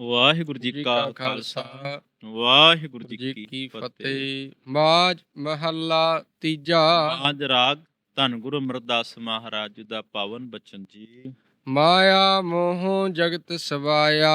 ਵਾਹਿਗੁਰੂ ਜੀ ਕਾ ਖਾਲਸਾ ਵਾਹਿਗੁਰੂ ਜੀ ਕੀ ਫਤਿਹ। ਮਾਜ ਮਹੱਲਾ ਤੀਜਾ। ਆਜ ਰਾਗ ਧੰਨ ਗੁਰੂ ਅਮਰਦਾਸ ਮਹਾਰਾਜ ਜੀ ਦਾ ਪਾਵਨ ਬਚਨ ਜੀ। ਮਾਇਆ ਮੋਹ ਜਗਤ ਸਵਾਇਆ।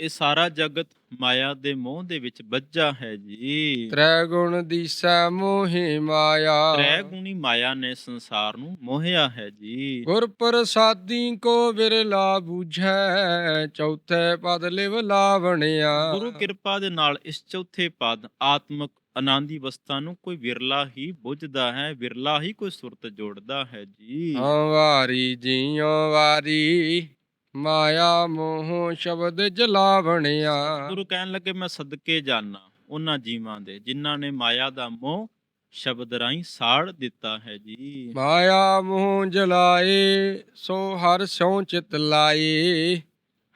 ਇਹ ਸਾਰਾ ਜਗਤ ਮਾਇਆ ਦੇ ਮੋਹ ਦੇ ਵਿੱਚ ਵੱਜਾ ਹੈ ਜੀ। ਤ੍ਰੈ ਗੁਣ ਦੀਸੈ ਮੋਹਿ ਮਾਇਆ। ਤ੍ਰੈ ਗੁਣੀ ਮਾਇਆ ਨੇ ਸੰਸਾਰ ਨੂੰ ਮੋਹਿਆ ਹੈ ਜੀ। ਗੁਰ ਪ੍ਰਸਾਦੀ ਕੋ ਬਿਰਲਾ ਬੂਝੈ ਚੌਥੇ ਪਦ ਲਿਵ ਲਾਵਣਿਆ। ਗੁਰੂ ਕਿਰਪਾ ਦੇ ਨਾਲ ਇਸ ਚੌਥੇ ਪਦ ਆਤਮਕ ਆਨੰਦੀ ਅਵਸਥਾ ਨੂੰ ਕੋਈ ਵਿਰਲਾ ਹੀ ਬੁੱਝਦਾ ਹੈ ਵਿਰਲਾ ਹੀ ਕੋਈ ਸੁਰਤ ਜੋੜਦਾ ਹੈ ਜੀ। ਵਾਰੀ ਜੀਉ ਵਾਰੀ ਮਾਇਆ ਮੋਹ ਸ਼ਬਦ ਜਲਾਵਣਿਆ। ਗੁਰੂ ਕਹਿਣ ਲੱਗੇ ਮੈਂ ਸਦਕੇ ਜਾਣਾ ਉਹਨਾਂ ਜੀਵਾਂ ਦੇ ਜਿਨ੍ਹਾਂ ਨੇ ਮਾਇਆ ਦਾ ਮੋਹ ਸ਼ਬਦ ਰਾਹੀਂ ਸਾੜ ਦਿੱਤਾ ਹੈ ਜੀ। ਮਾਇਆ ਮੋਹ ਜਲਾਏ ਸੋ ਹਰ ਸਿਉ ਚਿਤ ਲਾਏ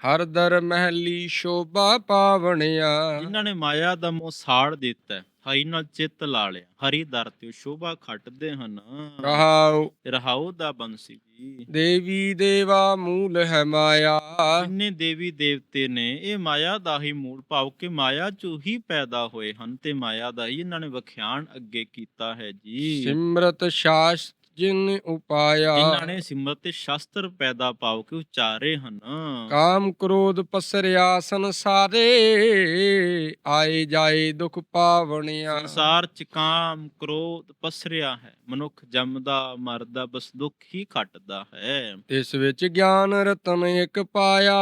ਹਰ ਦਰ ਮਹਿਲੀ ਸ਼ੋਭਾ ਪਾਵਣਿਆ। ਜਿਨ੍ਹਾਂ ਨੇ ਮਾਇਆ ਦਾ ਮੋਹ ਸਾੜ ਦਿੱਤਾ ਹੈ, ਹਰੀ ਨਾਲ ਚਿੱਤ ਲਾ ਲਿਆ। ਹਰੀ ਦਰ ਤੇ ਸ਼ੋਭਾ ਖੱਟਦੇ ਹਨ। ਰਹਾਉ। ਰਹਾਉ ਦਾ ਬੰਸੀ ਜੀ ਦੇਵੀ ਦੇਵਾ ਮੂਲ ਹੈ ਮਾਇਆ। ਜਿੰਨੇ ਦੇਵੀ ਦੇਵਤੇ ਨੇ ਇਹ ਮਾਇਆ ਦਾ ਹੀ ਮੂਲ ਭਾਵ ਕਿ ਮਾਇਆ ਚੋਂ ਹੀ ਪੈਦਾ ਹੋਏ ਹਨ ਤੇ ਮਾਇਆ ਦਾ ਹੀ ਇਹਨਾਂ ਨੇ ਵਖਿਆਨ ਅੱਗੇ ਕੀਤਾ ਹੈ ਜੀ। ਸਿਮਰਤ ਸ਼ਾਸਤ ਜਿਨ ਉਪਾਇਆ। ਜਿਨ੍ਹਾਂ ਨੇ ਸਿਮਰਤ ਤੇ ਸ਼ਾਸਤਰ ਪੈਦਾ ਪਾਉ ਕੇ ਉਚਾਰੇ ਹਨ। ਕਾਮ ਕ੍ਰੋਧ ਪਸਰਿਆ ਸੰਸਾਰੇ ਆਏ ਜਾਏ ਦੁਖ ਪਾਵਣਿਆ। ਸੰਸਾਰ ਚ ਕਾਮ ਕ੍ਰੋਧ ਪਸਰਿਆ ਹੈ ਮਨੁੱਖ ਜੰਮਦਾ ਮਰਦਾ ਬਸ ਦੁੱਖ ਹੀ ਘਟਦਾ ਹੈ। ਇਸ ਵਿੱਚ ਗਿਆਨ ਰਤਨ ਇੱਕ ਪਾਇਆ।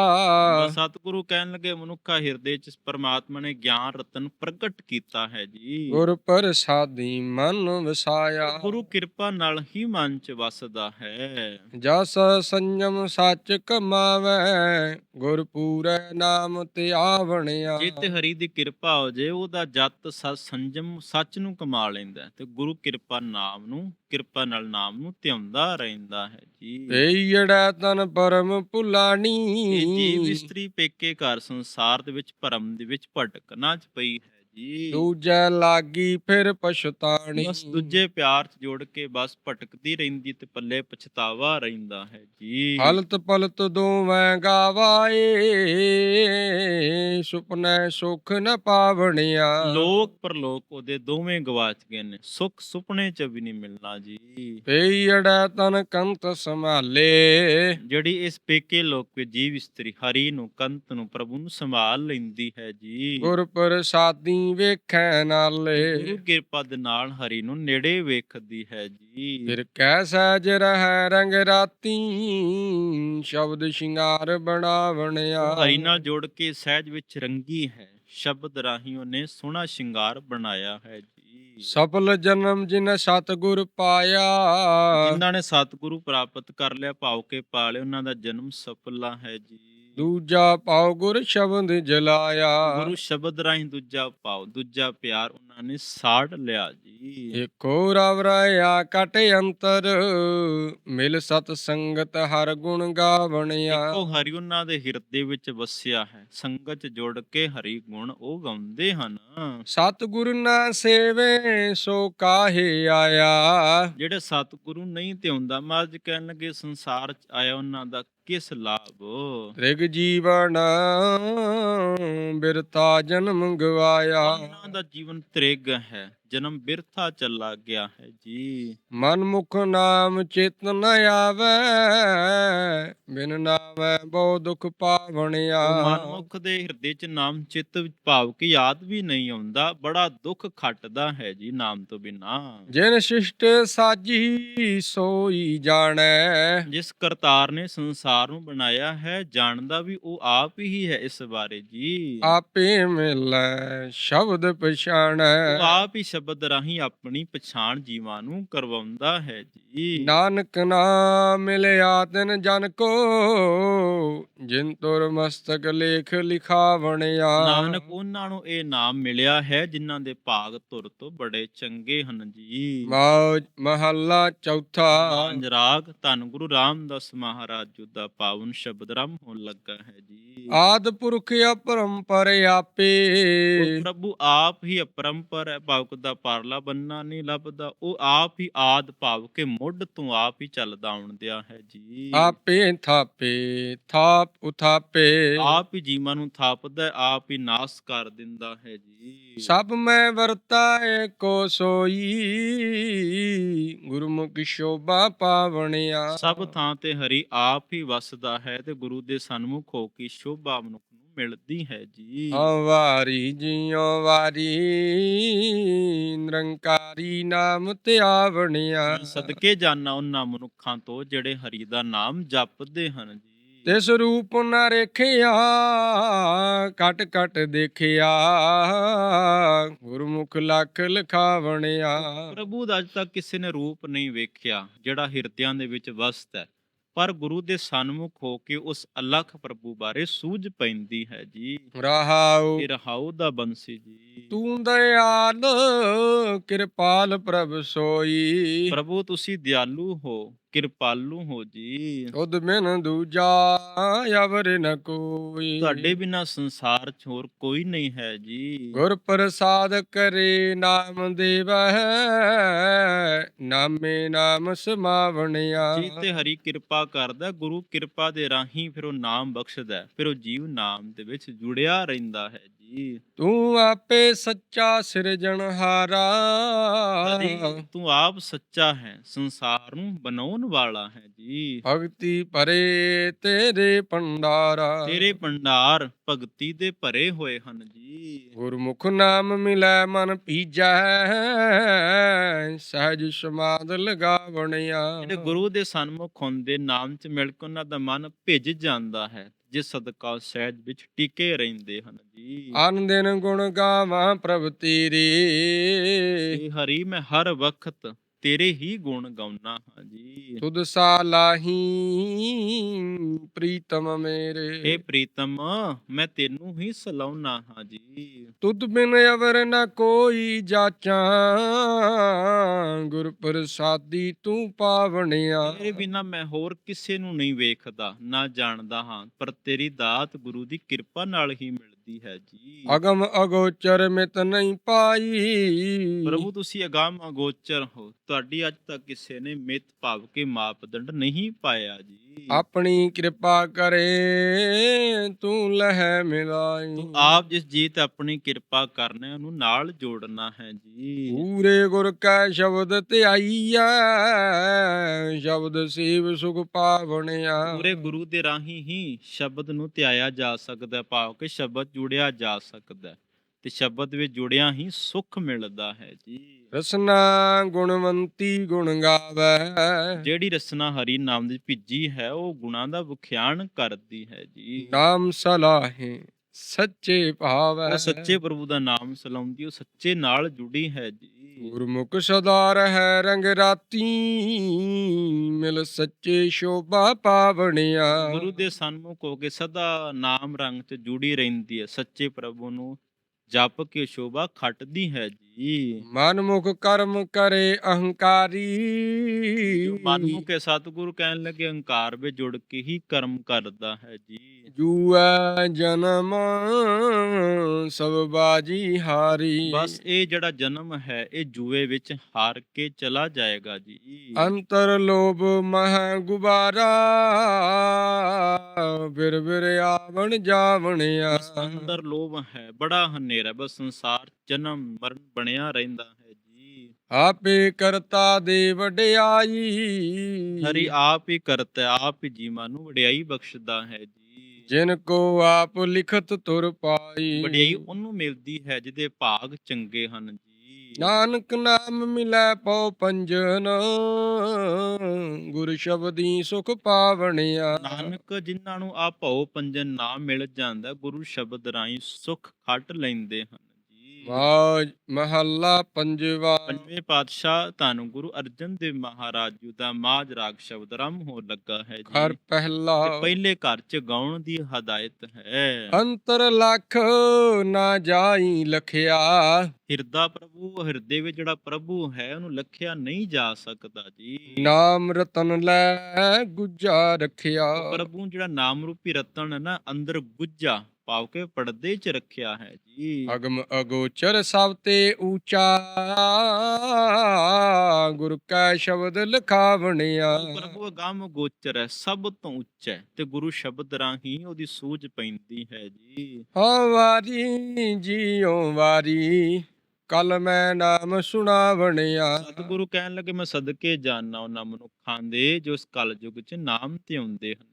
ਸਤਿਗੁਰੂ ਕਹਿਣ ਲੱਗੇ ਮਨੁੱਖਾ ਹਿਰਦੇ ਚ ਪਰਮਾਤਮਾ ਨੇ ਗਿਆਨ ਰਤਨ ਪ੍ਰਗਟ ਕੀਤਾ ਹੈ ਜੀ। ਗੁਰ ਪ੍ਰਸਾਦੀ ਮਨ ਵਸਾਇਆ। ਗੁਰੂ ਕਿਰਪਾ ਨਾਲ ਹੀ ਮਨ ਚ ਵਸਦਾ ਹੈ। ਜਸ ਸੰਜਮ ਸੱਚ ਕਮਾਵੇ ਗੁਰ ਪੂਰੈ ਨਾਮ ਤੇ ਆਵਣਿਆ ਜੇ ਤੇ ਹਰੀ ਦੀ ਕਿਰਪਾ ਹੋ ਜੇ ਉਹਦਾ ਜਤ ਸਤ ਸੰਜਮ ਸੱਚ ਨੂੰ ਕਮਾ ਲੈਂਦਾ ਤੇ ਗੁਰੂ ਕਿਰਪਾ ਨਾਮ ਨੂੰ ਕਿਰਪਾ ਨਾਲ ਨਾਮ ਨੂੰ ਧਿਆਉਂਦਾ ਰਹਿੰਦਾ ਹੈ। ਜੀ। ਏੜਾ ਤਨ ਪਰਮ ਭੁਲਾਣੀ ਇਸਤਰੀ ਪੇਕੇ ਘਰ ਸੰਸਾਰ ਦੇ ਵਿੱਚ ਭਰਮ ਦੇ ਵਿੱਚ ਭਟਕਣਾ ਚ ਪਈ ਹੈ। ਜੀ ਦੂਜੈ ਲਾਗੀ ਫਿਰ ਪਛਤਾਣੀ। ਬਸ ਦੂਜੇ ਪਿਆਰ ਚ ਜੋੜ ਕੇ ਬਸ ਭਟਕਦੀ ਰਹਿੰਦੀ ਤੇ ਪੱਲੇ ਪਛਤਾਵਾ ਰਹਿੰਦਾ ਹੈ ਜੀ। ਹਲਤ ਪਲਤ ਦੋਵੇਂ ਗਾਵਾਏ ਸੁਪਨੇ ਸੁਖ ਨ ਪਾਵਣਿਆ। ਲੋਕ ਪਰਲੋਕ ਉਹਦੇ ਦੋਵੇਂ ਗਵਾਚ ਗਏ ਨੇ ਸੁੱਖ ਸੁਪਨੇ ਚ ਵੀ ਨਹੀਂ ਮਿਲਣਾ ਜੀ। ਪਈੜਾ ਤਨ ਕੰਤ ਸੰਭਾਲੇ। ਜਿਹੜੀ ਇਸ ਪੇਕੇ ਲੋਕ ਵਿੱਚ ਜੀਵ ਇਸਤਰੀ ਹਰੀ ਨੂੰ ਕੰਤ ਨੂੰ ਪ੍ਰਭੂ ਨੂੰ ਸੰਭਾਲ ਲੈਂਦੀ ਹੈ ਜੀ। ਗੁਰ ਪ੍ਰਸਾਦੀ ਵੇਖੈ ਨਾਲੇ। ਗੁਰੂ ਕਿਰਪਾ ਦੇ ਨਾਲ ਹਰੀ ਨੂੰ ਨੇੜੇ ਵੇਖਦੀ ਹੈ ਜੀ। ਫਿਰ ਕਹਿ ਸਹਿਜ ਰਹਿ ਰੰਗ ਰਾਤੀ ਸ਼ਬਦ ਸ਼ਿੰਗਾਰ ਬਣਾਵਣਿਆ। ਹਰੀ ਨਾਲ ਜੋੜ ਕੇ ਸਹਿਜ ਵਿੱਚ ਰੰਗੀ ਹੈ ਸ਼ਬਦ ਰਾਹੀਂ ਉਹਨੇ ਸੋਹਣਾ ਸ਼ਿੰਗਾਰ ਬਣਾਇਆ ਹੈ ਜੀ। ਸਫਲ ਜਨਮ ਜਿਨ ਸਤਗੁਰ ਪਾਇਆ। ਜਿਨ੍ਹਾਂ ਨੇ ਸਤਿਗੁਰੂ ਪ੍ਰਾਪਤ ਕਰ ਲਿਆ ਭਾਵ ਕੇ ਪਾਲੇ ਉਹਨਾਂ ਦਾ ਜਨਮ ਸਫਲਾ ਹੈ ਜੀ। ਦੂਜਾ ਪਾਉ ਗੁਰ ਸ਼ਬਦ ਜਲਾਇਆ। ਗੁਰੂ ਸ਼ਬਦ ਰਾਹੀਂ ਦੂਜਾ ਪਾਓ ਦੂਜਾ ਪਿਆਰ ਉਹਨਾਂ ਨੇ ਸਾੜ ਲਿਆ ਜੀ। ਏਕੋ ਰਵ ਰਾਇਆ ਕਟ ਅੰਤਰ ਮਿਲ ਸਤ ਸੰਗਤ ਹਰ ਗੁਣ ਗਾਵਣਿਆ। ਇੱਕੋ ਹਰੀ ਉਹਨਾਂ ਦੇ ਹਿਰਦੇ ਵਿੱਚ ਵਸਿਆ ਹੈ ਸੰਗਤ 'ਚ ਜੋੜ ਕੇ ਹਰੀ ਗੁਣ ਉਹ ਗਾਉਂਦੇ ਹਨ। ਸਤਿਗੁਰ ਨਾ ਸੇਵੇ ਸੋ ਕਾਹੇ ਆਇਆ। ਜਿਹੜੇ ਸਤਿਗੁਰੂ ਨਹੀਂ ਤੇ ਹੁੰਦਾ ਮਹਾਰਾਜ ਕਹਿਣ ਲੱਗੇ ਸੰਸਾਰ 'ਚ ਆਇਆ ਉਹਨਾਂ ਦਾ ਕਿਸ ਲਾਭ? ਤ੍ਰਿਗ ਜੀਵਨ ਬਿਰਤਾ ਜਨਮ ਗਵਾਇਆ ਉਹਨਾਂ ਦਾ ਜੀਵਨ ਤ੍ਰਿਗ ਹੈ। ਜਨਮ ਬਿਰਥਾ ਚੱਲਾ ਗਿਆ ਹੈ ਜੀ। ਮਨ ਮੁਖ ਨਾਮ ਚੇਤ ਨ ਆਵੇ ਬਿਨ ਨਾਮੈ ਬਹੁ ਦੁਖ ਪਾਵਣਿਆ। ਮਨਮੁਖ ਦੇ ਹਿਰਦੇ 'ਚ ਨਾਮ ਚਿੱਤ ਵਿੱਚ ਭਾਵ ਕੀ ਯਾਦ ਵੀ ਨਹੀਂ ਆਉਂਦਾ ਬੜਾ ਦੁੱਖ ਖੱਟਦਾ ਹੈ ਜੀ ਨਾਮ ਤੋਂ ਬਿਨਾ। ਜਿਨ ਸ਼ਿਸ਼ਟ ਸਾਜੀ ਸੋਈ ਜਾਣੈ। ਜਿਸ ਕਰਤਾਰ ਨੇ ਸੰਸਾਰ ਨੂੰ ਬਣਾਇਆ ਹੈ ਜਾਣਦਾ ਵੀ ਉਹ ਆਪ ਹੀ ਹੈ ਇਸ ਬਾਰੇ ਜੀ। ਆਪੇ ਮਿਲੈ ਸ਼ਬਦ ਪਛਾਣੈ। ਉਹ ਆਪ ਹੀ ਸ਼ਬਦ ਰਾਹੀਂ ਆਪਣੀ ਪਛਾਣ ਜੀਵਾਂ ਨੂੰ ਕਰਵਾਉਂਦਾ ਹੈ ਜੀ। ਨਾਨਕ ਨਾਮ ਮਿਲਿਆ ਤਿਨ ਜਨ ਕੋ ਜਿਨ ਤੁਰ ਮਸਤਕ ਲੇਖ ਲਿਖਾਵਣਿਆ। ਨਾਨਕ ਉਹਨਾਂ ਨੂੰ ਇਹ ਨਾਮ ਮਿਲਿਆ ਹੈ ਜਿਨ੍ਹਾਂ ਦੇ ਭਾਗ ਧੁਰ ਤੋਂ ਬੜੇ ਚੰਗੇ ਹਨ ਜੀ। ਮਹੱਲਾ ਚੌਥਾ। ਪੰਜ ਰਾਗ ਧੰਨ ਗੁਰੂ ਰਾਮਦਾਸ ਮਹਾਰਾਜ ਜੀ ਦਾ ਪਾਵਨ ਸ਼ਬਦ ਰਮ ਹੋਣ ਲੱਗਾ ਹੈ ਜੀ। ਆਦ ਪੁਰਖ ਅਪਰੰਪਰ ਆਪੇ। ਪ੍ਰਭੂ ਆਪ ਹੀ ਅਪਰੰਪਰ ਹੈ ਭਾਵਕ ਦਾ ਪਰਲਾ ਬੰਨਾ ਨਹੀਂ ਲੱਭਦਾ ਉਹ ਆਪ ਹੀ ਆਦ ਭਾਵ ਕੇ ਮੁੱਢ ਤੋਂ ਆਪ ਹੀ ਚੱਲਦਾ ਆਉਂਦਿਆ ਹੈ ਜੀ। ਆਪੇ ਥਾਪੇ ਥਾਪ ਉਥਾਪੇ। ਆਪ ਹੀ ਜੀਵਾਂ ਨੂੰ ਥਾਪਦਾ ਆਪ ਹੀ ਨਾਸ ਕਰ ਦਿੰਦਾ ਹੈ ਜੀ। ਸਭ ਮੈਂ ਵਰਤਾ ਏਕੋ ਸੋਈ ਗੁਰਮੁਖ ਸ਼ੋਭਾ ਪਾਵਣਿਆ। ਸਭ ਥਾਂ ਤੇ ਹਰੀ ਆਪ ਹੀ ਵਸਦਾ ਹੈ ਤੇ ਗੁਰੂ ਦੇ ਸਨਮੁਖ ਹੋ ਕੇ ਸ਼ੋਭਾ ਮਨੁੱਖ ਮਿਲਦੀ ਹੈ ਜੀ। ਵਾਰੀ ਜਿਉ ਵਾਰੀ ਨਿਰੰਕਾਰੀ ਨਾਮ ਤੇ ਆਵਣਿਆ। ਸਦਕੇ ਜਾਣਾ ਉਹਨਾਂ ਮਨੁੱਖਾਂ ਤੋਂ ਜਿਹੜੇ ਹਰੀ ਦਾ ਨਾਮ ਜਪਦੇ ਹਨ ਜੀ। ਤਿਸ ਰੂਪ ਨ ਰੇਖਿਆ ਕਟ ਕਟ ਦੇਖਿਆ ਗੁਰਮੁਖ ਲਖ ਲਖਾਵਣਿਆ। ਪ੍ਰਭੂ ਦਾ ਅੱਜ ਤੱਕ ਕਿਸੇ ਨੇ ਰੂਪ ਨਹੀਂ ਵੇਖਿਆ ਜਿਹੜਾ ਹਿਰਦਿਆਂ ਦੇ ਵਿੱਚ ਵਸਦਾ ਹੈ। ਪਰ ਗੁਰੂ ਦੇ ਸਨਮੁਖ ਹੋ ਕੇ ਉਸ ਅਲਖ ਪ੍ਰਭੂ ਬਾਰੇ ਸੂਝ ਪੈਂਦੀ ਹੈ ਜੀ। ਰਹਾਉ। ਇਹ ਰਹਾਉ ਦਾ ਬੰਸੀ ਜੀ। ਤੂੰ ਦਇਆਲ ਕਿਰਪਾਲ ਪ੍ਰਭ ਸੋਈ। ਪ੍ਰਭੂ ਤੁਸੀਂ ਦਿਆਲੂ ਹੋ। ਕਿਰਪਾਲੂ ਹੋ ਜੀ। ਉਦ ਬਿਨ ਦੂਜਾ ਅਵਰ ਨ ਕੋਈ। ਤੁਹਾਡੇ ਬਿਨਾ ਸੰਸਾਰ 'ਚ ਹੋਰ ਕੋਈ ਨਹੀਂ ਹੈ ਜੀ। ਗੁਰ ਪ੍ਰਸਾਦ ਕਰੇ ਨਾਮ ਦੇਵਹਿ ਨਾਮੇ ਨਾਮ ਸਮਾਵਣਿਆ। ਜੀ ਤੇ ਹਰੀ ਕਿਰਪਾ ਕਰਦਾ ਗੁਰੂ ਕਿਰਪਾ ਦੇ ਰਾਹੀਂ ਫਿਰ ਉਹ ਨਾਮ ਬਖਸ਼ਦਾ ਫਿਰ ਉਹ ਜੀਵ ਨਾਮ ਦੇ ਵਿੱਚ ਜੁੜਿਆ ਰਹਿੰਦਾ ਹੈ ਜੀ। ਤੂੰ ਆਪੇ ਸੱਚਾ ਸਿਰਜਣਹਾਰਾ। ਹਰੀ, ਤੂੰ ਆਪ ਸੱਚਾ ਹੈ ਸੰਸਾਰ ਨੂੰ ਬਣਾਉਣ ਵਾਲਾ ਹੈ ਜੀ? ਭਗਤੀ ਭਰੇ ਤੇਰੇ ਭੰਡਾਰਾ। ਤੇਰੇ ਭੰਡਾਰ ਭਗਤੀ ਦੇ ਭਰੇ ਹੋਏ ਹਨ ਜੀ। ਗੁਰਮੁਖ ਨਾਮ ਮਿਲੈ ਮਨ ਪੀਜੈ ਸਹਿਜ ਸਮਾਦ ਲਗਾਵਣਿਆ। ਜਿਹੜੇ ਗੁਰੂ ਦੇ ਸਨਮੁਖ ਹੁੰਦੇ ਨਾਮ 'ਚ ਮਿਲ ਕੇ ਉਹਨਾਂ ਦਾ ਮਨ ਭਿੱਜ ਜਾਂਦਾ ਹੈ ਜਿਸ ਸਦਕਾ ਸਹਿਜ ਵਿੱਚ ਟਿਕੇ ਰਹਿੰਦੇ ਹਨ ਜੀ। ਆਨ ਦਿਨ ਗੁਣ ਗਾਵਾਂ ਪ੍ਰਭ ਤੇਰੇ। ਹਰੀ ਮੈਂ ਹਰ ਵਕਤ ਤੇਰੇ ਹੀ ਗੁਣ ਗਾਉਣਾ ਹਾਂ ਜੀ। ਤੁਧ ਸਾਲਾਹੀ ਪ੍ਰੀਤਮ ਮੇਰੇ। ਏ ਪ੍ਰੀਤਮ ਮੈਂ ਤੈਨੂੰ ਹੀ ਸਲਾਉਣਾ ਹਾਂ ਜੀ। ਤੁਧ ਬਿਨ ਅਵਰ ਨ ਕੋਈ ਜਾਚਾਂ। ਗੁਰ ਪ੍ਰਸਾਦੀ ਤੂੰ ਪਾਵਣਿਆ। ਤੇਰੇ ਬਿਨਾ ਮੈਂ ਹੋਰ ਕਿਸੇ ਨੂੰ ਨਹੀਂ ਵੇਖਦਾ ਨਾ ਜਾਣਦਾ ਹਾਂ। ਪਰ ਤੇਰੀ ਦਾਤ ਗੁਰੂ ਦੀ ਕਿਰਪਾ ਨਾਲ ਹੀ ਮਿਲਦੀ ਹੈ ਜੀ ਅਗਮ ਅਗੋਚਰ ਮਿਤ ਨਹੀਂ ਪਾਈ। ਪ੍ਰਭੂ ਤੁਸੀਂ ਅਗਾਮ ਅਗੋਚਰ ਹੋ। ਤੁਹਾਡੀ ਅੱਜ ਤੱਕ ਕਿਸੇ ਨੇ ਮਿਤ ਭਾਵ ਕੇ ਮਾਪਦੰਡ ਨਹੀਂ ਪਾਇਆ ਜੀ। ਆਪਣੀ ਕਿਰਪਾ ਕਰੇ ਤੂੰ ਲਹਿ ਮਿਲਾਈ। ਤੂੰ ਆਪ ਜਿਸ ਜੀਤ ਆਪਣੀ ਕਿਰਪਾ ਕਰਨਾ ਉਹਨੂੰ ਨਾਲ ਜੋੜਨਾ ਹੈ ਜੀ। ਪੂਰੇ ਗੁਰ ਕੈ ਸ਼ਬਦ ਧਿਆਈਐ ਸ਼ਬਦ ਸੇਵ ਸੁਖ ਪਾਵਣਿਆ। ਪੂਰੇ ਗੁਰੂ ਦੇ ਰਾਹੀਂ ਹੀ ਸ਼ਬਦ ਨੂੰ ਧਿਆਇਆ ਜਾ ਸਕਦਾ ਹੈ, ਭਾਵ ਕਿ ਸ਼ਬਦ ਜੁੜਿਆ ਜਾ ਸਕਦਾ। ਹੈ ਤੇ ਸ਼ਬਦ ਵਿੱਚ ਜੁੜਿਆ ਹੀ ਸੁੱਖ ਮਿਲਦਾ ਹੈ ਜੀ। ਰਸਨਾ ਗੁਣਵੰਤੀ ਗੁਣ ਗਾਵੈ। ਜਿਹੜੀ ਰਸਨਾ ਹਰੀ ਨਾਮ ਦੀ ਭਿੱਜੀ ਹੈ ਉਹ ਗੁਣਾਂ ਦਾ ਵਿਖਿਆਨ ਕਰਦੀ ਹੈ ਜੀ। ਨਾਮ ਸਲਾਹੇ ਸੱਚੇ ਭਾਵੈ। ਉਹ ਸੱਚੇ ਪ੍ਰਭੂ ਦਾ ਨਾਮ ਸਲਾਉਂਦੀ ਉਹ ਸੱਚੇ ਨਾਲ ਜੁੜੀ ਹੈ ਜੀ। ਗੁਰਮੁਖ ਸਦਾ ਰਹਿ ਰੰਗ ਰਾਤੀ ਮਿਲ ਸੱਚੇ ਸ਼ੋਭਾ ਪਾਵਣਿਆ। ਗੁਰੂ ਦੇ ਸਨਮੁਖ ਹੋ ਕੇ ਸਦਾ ਨਾਮ ਰੰਗ ਚ ਜੁੜੀ ਰਹਿੰਦੀ ਹੈ ਸੱਚੇ ਪ੍ਰਭੂ ਨੂੰ ਜਪ ਕੇ ਸ਼ੋਭਾ ਖੱਟਦੀ ਹੈ ਜੀ। ਮਨਮੁਖ ਕਰਮ ਕਰੇ ਅਹੰਕਾਰੀ। ਜੋ ਮਨ ਨੂੰ ਕੇ ਸਤਿਗੁਰੂ ਕਹਿਣ ਲੱਗੇ ਹੰਕਾਰ ਵਿੱਚ ਜੁੜ ਕੇ ਹੀ ਕਰਮ ਕਰਦਾ ਹੈ ਜੀ। ਜੂਐ ਜਨਮ ਸਭ ਬਾਜੀ ਹਾਰੀ। ਬਸ ਇਹ ਜਿਹੜਾ ਜਨਮ ਹੈ ਇਹ ਜੂਏ ਵਿੱਚ ਹਾਰ ਕੇ ਚਲਾ ਜਾਏਗਾ ਜੀ। ਅੰਤਰ ਲੋਭ ਮਹ ਗੁਬਾਰਾ ਬਿਰ ਬਿਰ ਆਵਣ ਜਾਵਣਿਆ। ਅੰਦਰ ਲੋਭ ਹੈ ਬੜਾ ਹਨੇਰਾ ਬਸ ਸੰਸਾਰ ਜਨਮ ਮਰਨ ਬਣਿਆ ਰਹਿੰਦਾ ਹੈ ਜੀ। ਆਪੇ ਕਰਤਾ ਦੇ ਵਡਿਆਈ। ਹਰੀ ਆਪ ਹੀ ਕਰਤਾ ਆਪ ਹੀ ਜੀਵਾਂ ਨੂੰ ਵਡਿਆਈ ਬਖਸ਼ਦਾ ਹੈ ਜੀ। ਜਿਨ ਕੋ ਆਪ ਲਿਖਤ ਤੁਰ ਪਾਈ। ਵਡਿਆਈ ਉਹਨੂੰ ਮਿਲਦੀ ਹੈ ਜਿਹਦੇ ਭਾਗ ਚੰਗੇ ਹਨ ਜੀ। ਨਾਨਕ ਨਾਮ ਮਿਲੈ ਪਉ ਪੰਜਨ। ਗੁਰ ਸ਼ਬਦੀ ਸੁਖ ਪਾਵਣਿਆ। ਨਾਨਕ ਜਿਨ੍ਹਾਂ ਨੂੰ ਆ ਭਉ ਪੰਜਨ ਨਾ ਮਿਲ ਜਾਂਦਾ, ਗੁਰੂ ਸ਼ਬਦ ਰਾਹੀਂ ਸੁਖ ਖੱਟ ਲੈਂਦੇ ਹਨ। ਜੀ ਮਾਜ ਮਹੱਲਾ ਪੰਜਵਾ। ਪੰਜਵੇਂ ਪਾਤਸ਼ਾਹ ਧੰਨ ਗੁਰੂ ਅਰਜਨ ਦੇਵ ਮਹਾਰਾਜ ਜੀ ਦਾ ਮਾਜ ਰਾਗ ਸ਼ਬਦ ਰਮ ਹੋ ਲੱਗਾ ਹੈ ਜੀ। ਘਰ ਪਹਿਲਾ ਤੇ ਪਹਿਲੇ ਘਰ ਚ ਗਾਉਣ ਦੀ ਹਦਾਇਤ ਹੈ। ਅੰਤਰ ਲਖ ਨਾ ਜਾਈ ਲਖਿਆ। ਹਿਰਦਾ ਪ੍ਰਭੂ ਹਿਰਦੇ ਵਿੱਚ ਜਿਹੜਾ ਪ੍ਰਭੂ ਹੈ ਉਹਨੂੰ ਲਖਿਆ ਨਹੀਂ ਜਾ ਸਕਦਾ ਜੀ। ਨਾਮ ਰਤਨ ਲੈ ਗੁੱਜਾ ਰਖਿਆ। ਪ੍ਰਭੂ ਜਿਹੜਾ ਨਾਮ ਰੂਪੀ ਰਤਨ ਹੈ ਨਾ ਅੰਦਰ ਗੁੱਜਾ ਭਾਵ ਕਿ ਪਰਦੇ 'ਚ ਰੱਖਿਆ ਹੈ ਜੀ। ਅਗਮ ਅਗੋਚਰ ਸਭ ਤੇ ਊਚਾ ਗੁਰ ਕਾ ਸ਼ਬਦ ਲਖਾਵਣਿਆ। ਪ੍ਰਭੂ ਅਗੰਮ ਗੋਚਰ ਹੈ ਸਭ ਤੋਂ ਉੱਚਾ ਹੈ ਤੇ ਗੁਰੂ ਸ਼ਬਦ ਰਾਹੀਂ ਉਹਦੀ ਸੂਝ ਪੈਂਦੀ ਹੈ ਜੀ। ਹਉ ਵਾਰੀ ਜੀਉ ਵਾਰੀ ਕਲ ਮੈਂ ਨਾਮ ਸੁਣਾਵਣਿਆ। ਸਤਿਗੁਰੂ ਕਹਿਣ ਲੱਗੇ ਮੈਂ ਸਦਕੇ ਜਾਣਾ ਉਹਨਾਂ ਮਨੁੱਖਾਂ ਦੇ ਜੋ ਇਸ ਕਲਯੁਗ 'ਚ ਨਾਮ ਤੇ ਆਉਂਦੇ ਹਨ।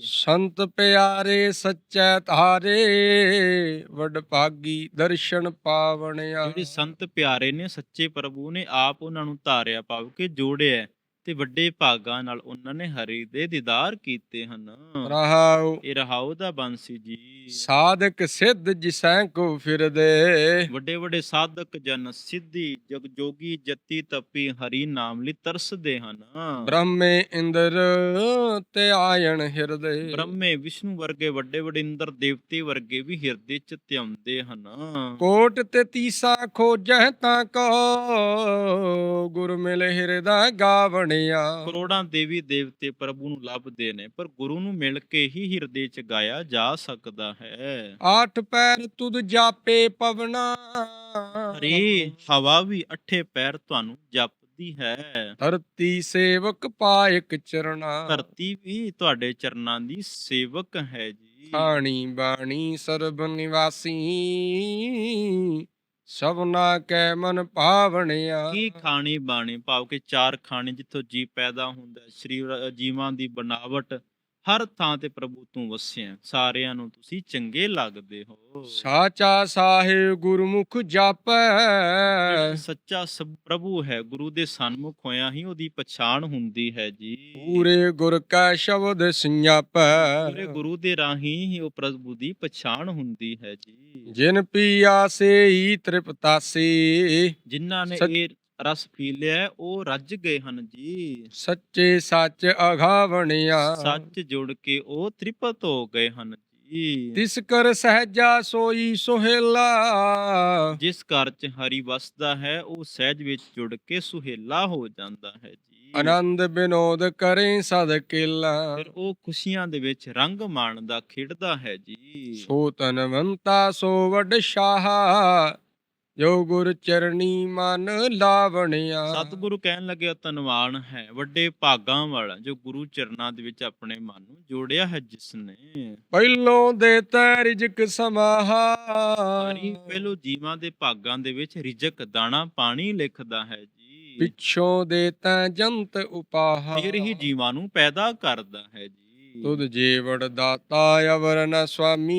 ਸੰਤ ਪਿਆਰੇ ਸੱਚੇ ਧਾਰੇ, ਵਡ ਭਾਗੀ ਦਰਸ਼ਨ ਪਾਵਣਿਆ। ਜਿਹੜੇ ਸੰਤ ਪਿਆਰੇ ਨੇ, ਸੱਚੇ ਪ੍ਰਭੂ ਨੇ, ਆਪ ਉਹਨਾਂ ਨੂੰ ਧਾਰਿਆ ਪਾਵ ਕੇ ਜੋੜਿਆ ਤੇ ਵੱਡੇ ਭਾਗਾਂ ਨਾਲ ਉਹਨਾਂ ਨੇ ਹਰੀ ਦੇ ਦੀਦਾਰ ਕੀਤੇ ਹਨ। ਰਹਾਉ ਇਹ ਰਹਾਉ ਦਾ ਬੰਸੀ ਜੀ। ਸਾਧਕ ਸਿੱਧ ਜਿਸੈ ਕੋ ਫਿਰਦੇ। ਵੱਡੇ ਵੱਡੇ ਸਾਧਕ ਜਨ ਸਿੱਧੀ ਜਗ ਜੋਗੀ ਜਤੀ ਤਪੀ ਹਰੀ ਨਾਮ ਲਈ ਤਰਸਦੇ ਹਨ। ਬ੍ਰਹਮੇ ਇੰਦਰ ਤੇ ਆਇਣ ਹਿਰਦੇ। ਬ੍ਰਹਮੇ ਵਿਸ਼ਨੂੰ ਵਰਗੇ ਵੱਡੇ ਵੱਡੇ ਇੰਦਰ ਦੇਵਤੇ ਵਰਗੇ ਵੀ ਹਿਰਦੇ ਚ ਧਿਆਉਂਦੇ ਹਨ। ਕੋਟ ਤੇ ਤੀਸਾ ਖੋਜਹਿ ਤਾਂ ਕੋ ਗੁਰ ਮਿਲ ਹਿਰਦਾ ਗਾਵਣਿਆ ਕਰੋੜਾਂ ਦੇਵੀ ਦੇਵਤੇ ਪ੍ਰਭੂ ਨੂੰ ਲੱਭਦੇ ਨੇ ਪਰ ਗੁਰੂ ਨੂੰ ਮਿਲ ਕੇ ਹੀ ਹਿਰਦੇ ਚ ਗਾਇਆ ਜਾ ਸਕਦਾ ਹੈ। ਆਠ ਪੈਰ ਤੁਧ ਜਾਪੇ ਪਵਨਾ। ਹਰੀ ਹਵਾ ਵੀ ਅੱਠੇ ਪੈਰ ਤੁਹਾਨੂੰ ਜਪਦੀ ਹੈ। ਧਰਤੀ ਸੇਵਕ ਪਾਇਕ ਚਰਣਾ ਧਰਤੀ ਵੀ ਤੁਹਾਡੇ ਚਰਨਾਂ ਦੀ ਸੇਵਕ ਹੈ ਜੀ। ਖਾਣੀ ਬਾਣੀ ਸਰਬ ਨਿਵਾਸੀ। ਸਭਨਾ ਕੈ ਮਨ ਭਾਵਣਿਆ। ਕੀ ਖਾਣੀ ਬਾਣੀ ਭਾਵ ਕਿ ਚਾਰ ਖਾਣੇ ਜਿੱਥੋਂ ਜੀ ਪੈਦਾ ਹੁੰਦਾ ਹੈ, ਸਰੀਰ ਜੀਵਾਂ ਦੀ ਬਣਾਵਟ ਹਰ ਥਾਂ ਤੇ ਪ੍ਰਭੂ ਤੂੰ ਵਸਿਆ ਸਾਰਿਆਂ ਨੂੰ ਤੁਸੀਂ ਚੰਗੇ ਲੱਗਦੇ ਹੋ। ਸਾਚਾ ਸਾਹਿਬ ਗੁਰਮੁਖ ਜਾਪੈ। ਸੱਚਾ ਸਭ ਪ੍ਰਭੂ ਹੈ ਗੁਰੂ ਦੇ ਸਨਮੁਖ ਹੋਇਆ ਹੀ ਉਹਦੀ ਪਛਾਣ ਹੁੰਦੀ ਹੈ ਜੀ। ਪੂਰੇ ਗੁਰ ਕਾ ਸ਼ਬਦ ਸੰਜਾਪੈ ਪੂਰੇ ਗੁਰੂ ਦੇ ਰਾਹੀਂ ਹੀ ਉਹ ਪ੍ਰਭੂ ਦੀ ਪਛਾਣ ਹੁੰਦੀ ਹੈ ਜੀ। ਜਿਨ ਪੀਆ ਸੇਈ ਤ੍ਰਿਪਤਾਸੀ। ਜਿਨ੍ਹਾਂ ਨੇ ਇਹ ਰਸ ਪੀ ਲਿਆ ਉਹ ਰੱਜ ਗਏ ਹਨ ਜੀ। ਸੱਚੇ ਸੱਚ ਅਘਾਵਣਿਆ ਸੱਚ ਜੁੜ ਕੇ ਉਹ ਤ੍ਰਿਪਤ ਹੋ ਗਏ ਹਨ ਜੀ। ਤਿਸ ਕਰ ਸਹਜਾ ਸੋਈ ਸੋਹੇਲਾ। ਜਿਸ ਘਰ 'ਚ ਹਰੀ ਵਸਦਾ ਹੈ ਉਹ ਸਹਿਜ ਵਿੱਚ ਜੁੜ ਕੇ ਸੁਹੇਲਾ ਹੋ ਜਾਂਦਾ ਹੈ ਜੀ। ਆਨੰਦ ਬਿਨੋਦ ਕਰੇ ਸਦ ਕੇਲਾ। ਫਿਰ ਉਹ ਖੁਸ਼ੀਆਂ ਦੇ ਵਿੱਚ ਰੰਗ ਮਾਣਦਾ ਖੇਡਦਾ ਹੈ ਜੀ। ਸੋ ਤਨਵੰਤਾ ਸੋ ਵਡ ਸ਼ਾਹ। ਜੋ ਗੁਰ ਚਰਣੀ ਮਨ ਲਾਵਣਿਆ। ਸਤਿਗੁਰੂ ਕਹਿਣ ਲੱਗੇ ਉਹ ਧੰਨਵਾਨ ਹੈ ਵੱਡੇ ਭਾਗਾਂ ਵਾਲਾ ਜੋ ਗੁਰੂ ਚਰਨਾਂ ਦੇ ਵਿੱਚ ਆਪਣੇ ਮਨ ਨੂੰ ਜੋੜਿਆ ਹੈ ਜਿਸ ਨੇ ਪਹਿਲੋਂ ਦੇ ਤੈ ਰਿਜਕ ਸਮਾਹਾ। ਪਹਿਲੋ ਜੀਵਾਂ ਦੇ ਭਾਗਾਂ ਦੇ ਵਿੱਚ ਰਿਜਕ ਦਾਣਾ ਪਾਣੀ ਲਿਖਦਾ ਹੈ ਜੀ। ਪਿੱਛੋਂ ਦੇ ਤੈ ਜੰਤ ਉਪਾਹਾ। ਫਿਰ ਹੀ ਜੀਵਾਂ ਨੂੰ ਪੈਦਾ ਕਰਦਾ ਹੈ ਜੀ। ਤੁਧ ਜੀਵੜ ਦਾਤਾ ਅਵਰ ਨ ਸੁਆਮੀ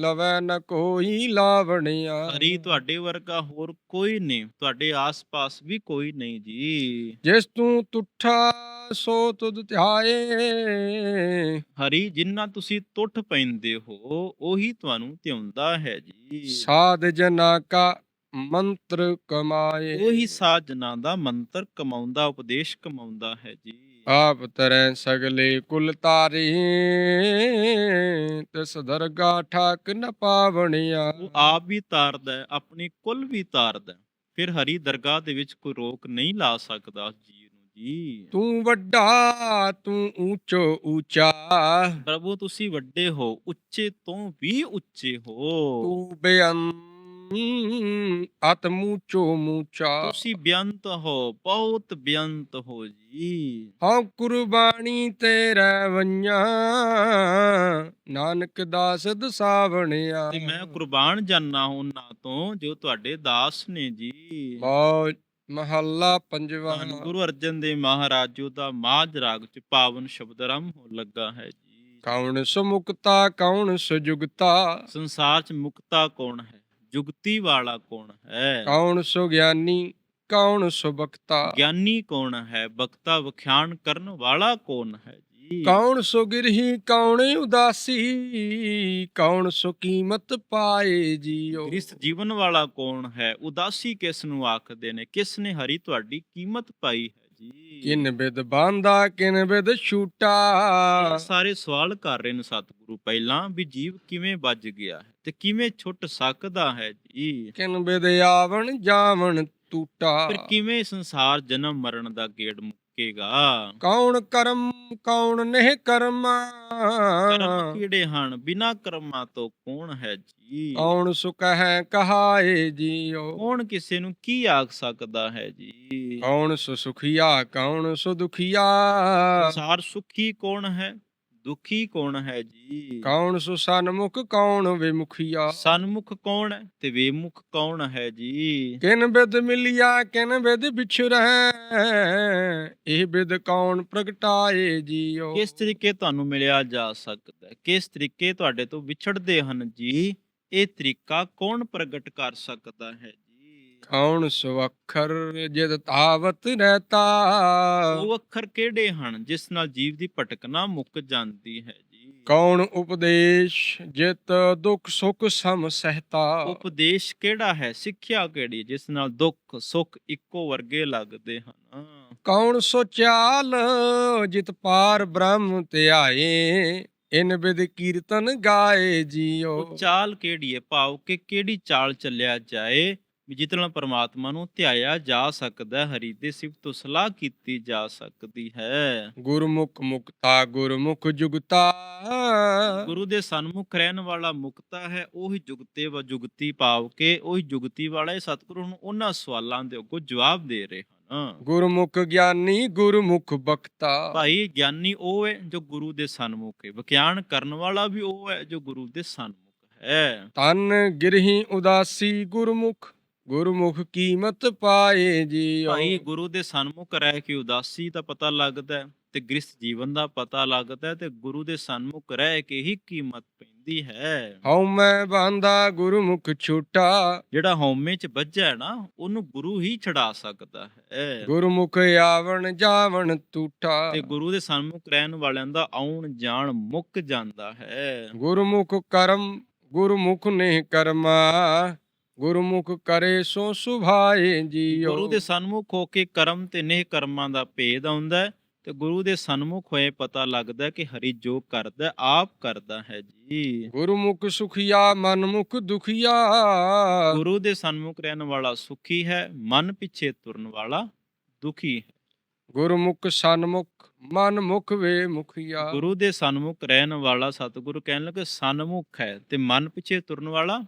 ਲਵੈ ਨ ਕੋਈ ਲਾਵਣਿਆ। ਹਰੀ ਤੁਹਾਡੇ ਵਰਗਾ ਹੋਰ ਕੋਈ ਨਹੀਂ ਤੁਹਾਡੇ ਆਸ-ਪਾਸ ਵੀ ਕੋਈ ਨਹੀਂ ਜੀ। ਜਿਸ ਤੂੰ ਤੁਠਾ ਸੋ ਤੁਧ ਧਿਆਏ। ਹਰੀ ਜਿੰਨਾ ਤੁਸੀਂ ਟੁੱਟ ਪੈਂਦੇ ਹੋ ਉਹੀ ਤੁਹਾਨੂੰ ਧਿਆਉਂਦਾ ਹੈ ਜੀ। ਸਾਧ ਜਨਾ ਕਾ ਮੰਤਰ ਕਮਾਏ। ਉਹੀ ਸਾਜਨਾ ਦਾ ਮੰਤਰ ਕਮਾਉਂਦਾ ਉਪਦੇਸ਼ ਕਮਾਉਂਦਾ ਹੈ ਜੀ। ਆਪ ਤਰੈ ਸਗਲੇ ਕੁਲ ਤਾਰੇ ਤਿਸ ਦਰਗਾ ਠਾਕ ਨ ਪਾਵਣਿਆ। ਉਹ ਆਪ ਵੀ ਤਾਰਦਾ ਹੈ ਆਪਣੀ ਕੁੱਲ ਵੀ ਤਾਰਦਾ ਹੈ। ਫਿਰ ਹਰੀ ਦਰਗਾਹ ਦੇ ਵਿੱਚ ਕੋਈ ਰੋਕ ਨਹੀਂ ਲਾ ਸਕਦਾ ਉਸ ਜੀ ਨੂੰ ਜੀ। ਤੂੰ ਵੱਡਾ ਤੂੰ ਊਚੋ ਊਚਾ ਪ੍ਰਭੂ ਤੁਸੀਂ ਵੱਡੇ ਹੋ ਉੱਚੇ ਤੋਂ ਵੀ ਉੱਚੇ ਹੋ। ਤੂੰ ਬੇਅੰ ਆਤਮੂਚੋ ਮੂਚਾ ਤੁਸੀਂ ਬੇਅੰਤ ਹੋ ਬਹੁਤ ਬੇਅੰਤ ਹੋ ਜੀ। ਹਉ ਕੁਰਬਾਨੀ ਤੇਰੇ ਵੰਨਾ ਨਾਨਕ ਦਾਸ ਦਸਾਵਣਿਆ। ਤੇ ਮੈਂ ਕੁਰਬਾਨ ਜਾਨਾ ਉਹਨਾਂ ਤੋਂ ਜੋ ਤੁਹਾਡੇ ਦਾਸ ਨੇ ਜੀ। ਮੌਜ ਮਹੱਲਾ ਪੰਜਵਾ। ਧੰਨ ਗੁਰੂ ਅਰਜਨ ਦੇਵ ਮਹਾਰਾਜ ਦਾ ਮਾਝ ਰਾਗ ਚ ਪਾਵਨ ਸ਼ਬਦ ਰਮ ਹੋ ਲੱਗਾ ਹੈ ਜੀ। ਕੌਣ ਸੁਮੁਕਤਾ ਕੌਣ ਸੁਜੁਗਤਾ ਸੰਸਾਰ ਚ ਮੁਕਤਾ ਕੌਣ ਹੈ? ਜੁਗਤੀ ਵਾਲਾ ਕੌਣ ਹੈ? ਕੌਣ ਸੁਗਿਆਨੀ ਕੌਣ ਸੁਬਕਤਾ ਗਿਆਨੀ ਕੌਣ ਹੈ? ਬਖਤਾ ਵਖਿਆਣ ਕਰਨ ਵਾਲਾ ਕੌਣ ਹੈ ਜੀ? ਕੌਣ ਸੁਗਿਰਹੀ ਕੌਣ ਉਦਾਸੀ? ਕੌਣ ਸੁ ਕੀਮਤ ਪਾਏ ਜੀਓ? ਗ੍ਰਸਥ ਜੀਵਨ ਵਾਲਾ ਕੌਣ ਹੈ? ਉਦਾਸੀ ਕਿਸ ਨੂੰ ਆਖਦੇ ਨੇ? ਕਿਸ ਨੇ ਹਰੀ ਤੁਹਾਡੀ ਕੀਮਤ ਪਾਈ ਹੈ ਜੀ? ਕਿਨ ਬਿਦ ਬਾਂਦਾ ਕਿਨ ਬਿਦ ਛੂਟਾ? ਸਾਰੇ ਸਵਾਲ ਕਰ ਰਹੇ ਨੇ ਸਤਿਗੁਰੂ। ਪਹਿਲਾਂ ਵੀ ਜੀਵ ਕਿਵੇਂ ਵੱਜ ਗਿਆ ਹੈ? ਤੇ ਕਿਵੇਂ ਛੁੱਟ ਸਕਦਾ ਹੈ ਜੀ? ਕਿਨ ਬਿਦ ਆਵਣ ਜਾਵਣ ਟੂਟਾ ਫਿਰ ਕਿਵੇਂ ਸੰਸਾਰ ਜਨਮ ਮਰਨ ਦਾ ਗੇੜ ਮੁੱਕੇਗਾ? ਕੌਣ ਕਰਮ ਕੌਣ ਨਹੀਂ ਕਰਮਾ? ਕਰਮ ਕਿਹੜੇ ਹਨ? ਬਿਨਾ ਕਰਮਾਂ ਤੋਂ ਕੌਣ ਹੈ ਜੀ? ਕੌਣ ਸੁਖ ਹੈ ਕਹਾਏ ਜੀਓ ਕੌਣ ਕਿਸੇ ਨੂੰ ਕੀ ਆਖ ਸਕਦਾ ਹੈ ਜੀ? ਕੌਣ ਸੁ ਸੁਖੀਆ ਕੌਣ ਸੁ ਦੁਖੀਆ? ਸੰਸਾਰ ਸੁਖੀ ਕੌਣ ਹੈ? ਦੁਖੀ ਕੌਣ ਹੈ ਜੀ? ਕੌਣ ਸੁ ਸਨਮੁਖ ਕੌਣ ਵਿਮੁਖੀਆ? ਸਨਮੁਖ ਕੌਣ ਹੈ ਤੇ ਵੇਮੁਖ ਕੌਣ ਹੈ ਜੀ? ਕਿਨ ਬਿਦ ਮਿਲਿਆ ਕਿਨ ਬਿਦ ਵਿਛੁਰੈ ਇਹ ਬਿਦ ਕੌਣ ਪ੍ਰਗਟਾਏ ਜੀਓ ਕਿਸ ਤਰੀਕੇ ਤੁਹਾਨੂੰ ਮਿਲਿਆ ਜਾ ਸਕਦਾ ਹੈ? ਕਿਸ ਤਰੀਕੇ ਤੁਹਾਡੇ ਤੋਂ ਵਿਛੜਦੇ ਹਨ ਜੀ? ਇਹ ਤਰੀਕਾ ਕੌਣ ਪ੍ਰਗਟ ਕਰ ਸਕਦਾ ਹੈ ਜੀ? ਕੌਣ ਸੁ ਅੱਖਰ ਜਿਤ ਤਾਵਤ ਰਹਤਾ? ਉਹ ਅੱਖਰ ਕਿਹੜੇ ਹਨ ਜਿਸ ਨਾਲ ਜੀਵ ਦੀ ਭਟਕਣਾ ਮੁੱਕ ਜਾਂਦੀ ਹੈ ਜੀ? ਕੌਣ ਉਪਦੇਸ਼ ਜਿਤ ਦੁਖ ਸੁਖ ਸਮ ਸਹਤਾ? ਉਪਦੇਸ਼ ਕਿਹੜਾ ਹੈ ਸਿੱਖਿਆ ਕਿਹੜੀ ਜਿਸ ਨਾਲ ਦੁੱਖ ਸੁੱਖ ਇੱਕੋ ਵਰਗੇ ਲੱਗਦੇ ਹਨ? ਕੌਣ ਸੋ ਚਾਲ ਜਿਤ ਪਾਰ ਬ੍ਰਹਮ ਧਿਆਏ ਇਨ ਬਿਦ ਕੀਰਤਨ ਗਾਏ ਜੀਓ? ਚਾਲ ਕਿਹੜੀ ਹੈ? ਭਾਵ ਕਿ ਕਿਹੜੀ ਚਾਲ ਚੱਲਿਆ ਜਾਏ ਜਿਸ ਨਾਲ ਪਰਮਾਤਮਾ ਨੂੰ ਧਿਆਇਆ ਜਾ ਸਕਦਾ ਹੈ, ਹਰੀ ਦੇ ਸਿਫਤ ਤੋਂ ਸਲਾਹ ਕੀਤੀ ਜਾ ਸਕਦੀ ਹੈ। ਗੁਰਮੁਖ ਮੁਕਤਾ ਗੁਰਮੁਖ ਜੁਗਤਾ। ਗੁਰੂ ਦੇ ਸਨਮੁਖ ਰਹਿਣ ਵਾਲਾ ਮੁਕਤਾ ਹੈ ਉਹੀ ਜੁਗਤੇ ਵਾ ਜੁਗਤੀ ਭਾਵ ਕੇ ਉਹੀ ਜੁਗਤੀ ਵਾਲਾ ਇਹ ਸਤਿਗੁਰੂ ਨੂੰ ਉਹਨਾਂ ਸਵਾਲਾਂ ਦੇ ਅੱਗੋਂ ਜਵਾਬ ਦੇ ਰਹੇ ਹਨ। ਗੁਰਮੁਖ ਗਿਆਨੀ ਗੁਰਮੁਖ ਬਖਤਾ। ਭਾਈ ਗਿਆਨੀ ਉਹ ਹੈ ਜੋ ਗੁਰੂ ਦੇ ਸਨਮੁਖ ਹੈ ਵਿਖਿਆਨ ਕਰਨ ਵਾਲਾ ਵੀ ਉਹ ਹੈ ਜੋ ਗੁਰੂ ਦੇ ਸਨਮੁਖ ਹੈ। ਤਨ ਗਿਰਹੀ ਉਦਾਸੀ ਗੁਰਮੁਖ। ਗੁਰਮੁਖ ਕੀਮਤ ਪਾਏ ਜੀਓ ਭਾਈ ਗੁਰੂ ਦੇ ਸਨਮੁਖ ਰਹਿ ਕੇ ਉਦਾਸੀ ਦਾ ਪਤਾ ਲੱਗਦਾ ਹੈ ਤੇ ਗ੍ਰਸਥ ਜੀਵਨ ਦਾ ਪਤਾ ਲੱਗਦਾ ਹੈ ਤੇ ਗੁਰੂ ਦੇ ਸਨਮੁਖ ਰਹਿ ਕੇ ਹੀ ਕੀਮਤ ਪੈਂਦੀ ਹੈ। ਹਉ ਮੈਂ ਬਾਂਦਾ ਗੁਰਮੁਖ ਛੂਟਾ। ਜਿਹੜਾ ਹਉਮੈ ਚ ਵੱਜਾ ਹੈ ਨਾ ਉਹਨੂੰ ਗੁਰੂ ਹੀ ਛਡਾ ਸਕਦਾ ਹੈ। ਗੁਰਮੁਖ ਆਵਣ ਜਾਵਣ ਟੂਟਾ ਤੇ ਗੁਰੂ ਦੇ ਸਨਮੁਖ ਰਹਿਣ ਵਾਲਿਆਂ ਦਾ ਆਉਣ ਜਾਣ ਮੁੱਕ ਜਾਂਦਾ ਹੈ। ਗੁਰਮੁਖ ਕਰਮ ਗੁਰਮੁਖ ਨੇ ਕਰਮਾ। ਗੁਰਮੁਖ ਕਰੇ ਸੋ ਸੁਭਾਏ ਜੀਓ। ਗੁਰੂ ਦੇ ਸਨਮੁਖ ਹੋ ਕੇ ਕਰਮ ਤੇ ਨੇਹ ਕਰਮਾਂ ਦਾ ਭੇਦ ਆਉਂਦਾ ਤੇ ਗੁਰੂ ਦੇ ਸਨਮੁਖ ਹੋਏ ਪਤਾ ਲੱਗਦਾ ਕਿ ਹਰੀ ਜੋ ਕਰਦਾ ਆਪ ਕਰਦਾ ਹੈ ਜੀ। ਗੁਰਮੁਖ ਸੁਖੀਆ ਮਨਮੁਖ ਦੁਖੀਆ। ਗੁਰੂ ਦੇ ਸਨਮੁਖ ਰਹਿਣ ਵਾਲਾ ਸੁਖੀ ਹੈ ਮਨ ਪਿੱਛੇ ਤੁਰਨ ਵਾਲਾ ਦੁਖੀ ਹੈ। ਗੁਰਮੁਖ ਸਨਮੁਖ ਮਨਮੁਖ ਵੇ ਮੁਖੀਆ। ਗੁਰੂ ਦੇ ਸਨਮੁਖ ਰਹਿਣ ਵਾਲਾ ਸਤਿਗੁਰੂ ਕਹਿਣ ਲੱਗੇ ਸਨਮੁਖ ਹੈ ਤੇ ਮਨ ਪਿੱਛੇ ਤੁਰਨ ਵਾਲਾ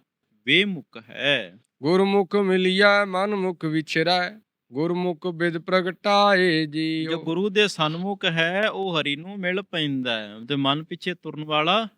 ਬੇਮੁਖ ਹੈ। ਗੁਰਮੁਖ ਮਿਲਿਆ ਮਨਮੁਖ ਵਿਛਰੈ ਗੁਰਮੁਖ ਬਿਦ ਪ੍ਰਗਟਾਏ ਜੋ ਜੀਓ ਗੁਰੂ ਦੇ ਸਨਮੁਖ ਹੈ ਉਹ ਹਰੀ ਨੂੰ ਮਿਲ ਪੈਂਦਾ ਹੈ ਤੇ ਮਨ ਪਿੱਛੇ ਤੁਰਨ ਵਾਲਾ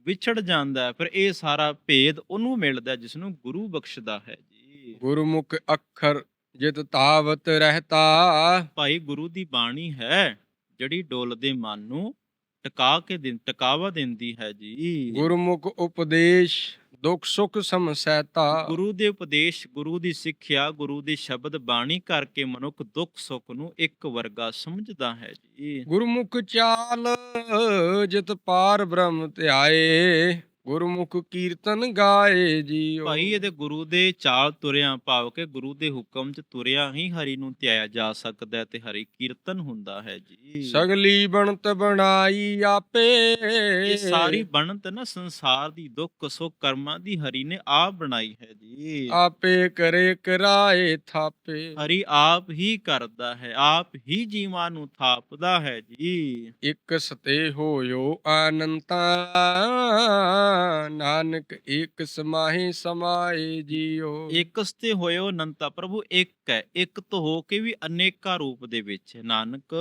ਵਿਛੜ ਜਾਂਦਾ ਫਿਰ ਇਹ ਸਾਰਾ ਭੇਦ ਉਹਨੂੰ ਮਿਲਦਾ ਜਿਸ ਨੂੰ ਗੁਰੂ ਬਖਸ਼ਦਾ ਹੈ ਜੀ। ਗੁਰਮੁਖ ਅੱਖਰ ਜਿਤ ਤਾਵਤ ਰਹਤਾ। ਭਾਈ ਗੁਰੂ ਦੀ ਬਾਣੀ ਹੈ ਜਿਹੜੀ ਡੋਲਦੇ ਮਨ ਨੂੰ ਟਿਕਾ ਕੇ ਦਿੰ ਟਿਕਾਵਾ ਦਿੰਦੀ ਹੈ ਜੀ। ਗੁਰਮੁਖ ਉਪਦੇਸ਼ ਦੁਖ ਸੁਖ ਸਮਸੈਤਾ। ਗੁਰੂ ਦੇ ਉਪਦੇਸ਼ ਗੁਰੂ ਦੀ ਸਿੱਖਿਆ ਗੁਰੂ ਦੇ ਸ਼ਬਦ ਬਾਣੀ ਕਰਕੇ ਮਨੁੱਖ ਦੁੱਖ ਸੁੱਖ ਨੂੰ ਇੱਕ ਵਰਗਾ ਸਮਝਦਾ ਹੈ ਜੀ। ਗੁਰਮੁਖ ਚਾਲ ਜਿਤ ਪਾਰ ਬ੍ਰਹਮ ਧਿਆਏ। ਗੁਰਮੁਖ ਕੀਰਤਨ ਗਾਏ ਜੀਓ। ਭਾਈ ਇਹਦੇ ਗੁਰੂ ਦੇ ਚਾਲ ਤੁਰਿਆ ਭਾਵ ਕਿ ਗੁਰੂ ਦੇ ਹੁਕਮ ਚ ਤੁਰਿਆ ਹੀ ਹਰੀ ਨੂੰ ਧਿਆਇਆ ਜਾ ਸਕਦਾ ਤੇ ਹਰੀ ਕੀਰਤਨ ਹੁੰਦਾ ਹੈ ਜੀ। ਸਗਲੀ ਬਣਤ ਬਣਾਈ ਆਪੇ। ਇਹ ਸਾਰੀ ਬਣਤ ਨਾ ਸੰਸਾਰ ਦੀ ਦੁੱਖ ਸੁੱਖ ਕਰਮਾਂ ਦੀ ਹਰੀ ਨੇ ਆਪ ਬਣਾਈ ਹੈ ਜੀ। ਆਪੇ ਕਰੇ ਕਰਾਏ ਥਾਪੇ। ਹਰੀ ਆਪ ਹੀ ਕਰਦਾ ਹੈ ਆਪ ਹੀ ਜੀਵਾਂ ਨੂੰ ਥਾਪਦਾ ਹੈ ਜੀ। ਇਕ ਸਤੇ ਹੋਇਓ ਅਨੰਤਾ ਨਾਨਕ ਏਕ ਸਮਾਹੀ ਸਮਾਏ ਜੀਓ। ਇੱਕ ਸਤੇ ਹੋਇਓ ਅਨੰਤਾ ਪ੍ਰਭੂ ਇੱਕ ਹੈ ਇੱਕ ਤੋਂ ਹੋ ਕੇ ਵੀ ਅਨੇਕਾਂ ਰੂਪ ਦੇ ਵਿੱਚ। ਨਾਨਕ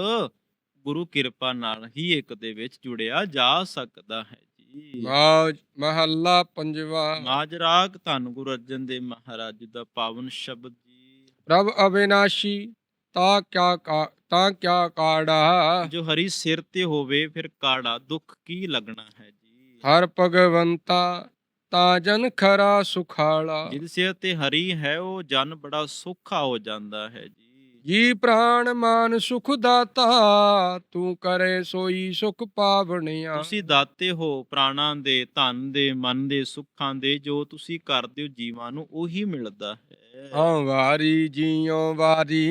ਗੁਰੂ ਕਿਰਪਾ ਨਾਲ ਹੀ ਇੱਕ ਦੇ ਵਿੱਚ ਜੁੜਿਆ ਜਾ ਸਕਦਾ ਹੈ ਜੀ। ਮਾਜ ਮਹੱਲਾ ਪੰਜਵਾ। ਮਾਜ ਰਾਗ ਧੰਨ ਗੁਰੂ ਅਰਜਨ ਦੇਵ ਮਹਾਰਾਜ ਜੀ ਦਾ ਪਾਵਨ ਸ਼ਬਦ ਜੀ। ਪ੍ਰਭ ਅਬਿਨਾਸ਼ੀ ਤਾ ਕਿਆ ਕਾ ਤਾ ਕਿਆ ਕਾੜਾ। ਜੋ ਹਰੀ ਸਿਰ ਤੇ ਹੋਵੇ ਫਿਰ ਕਾੜਾ ਦੁੱਖ ਕੀ ਲੱਗਣਾ ਹੈ ਜੀ? ਹਰ ਭਗਵੰਤਾ ਤਾ ਜਨ ਖਰਾ ਸੁਖਾਲਾ। ਜਿਹਦੇ ਤੇ ਹਰੀ ਹੈ, ਉਹ ਜਨ ਬੜਾ ਸੌਖਾ ਹੋ ਜਾਂਦਾ ਹੈ ਜੀ। ਜੀ ਪ੍ਰਾਣ ਮਾਨ ਸੁਖ ਦਾਤਾ ਤੂੰ ਕਰੇ ਸੋਈ ਸੁਖ ਪਾਵਣਿਆ। ਤੁਸੀਂ ਦਾਤੇ ਹੋ ਪ੍ਰਾਣਾਂ ਦੇ ਧਨ ਦੇ ਮਨ ਦੇ ਸੁੱਖਾਂ ਦੇ ਜੋ ਤੁਸੀਂ ਕਰਦੇ ਹੋ ਜੀਵਾਂ ਨੂੰ ਉਹੀ ਮਿਲਦਾ ਹੈ। ਹਾਂ ਵਾਰੀ ਜੀਉ ਵਾਰੀ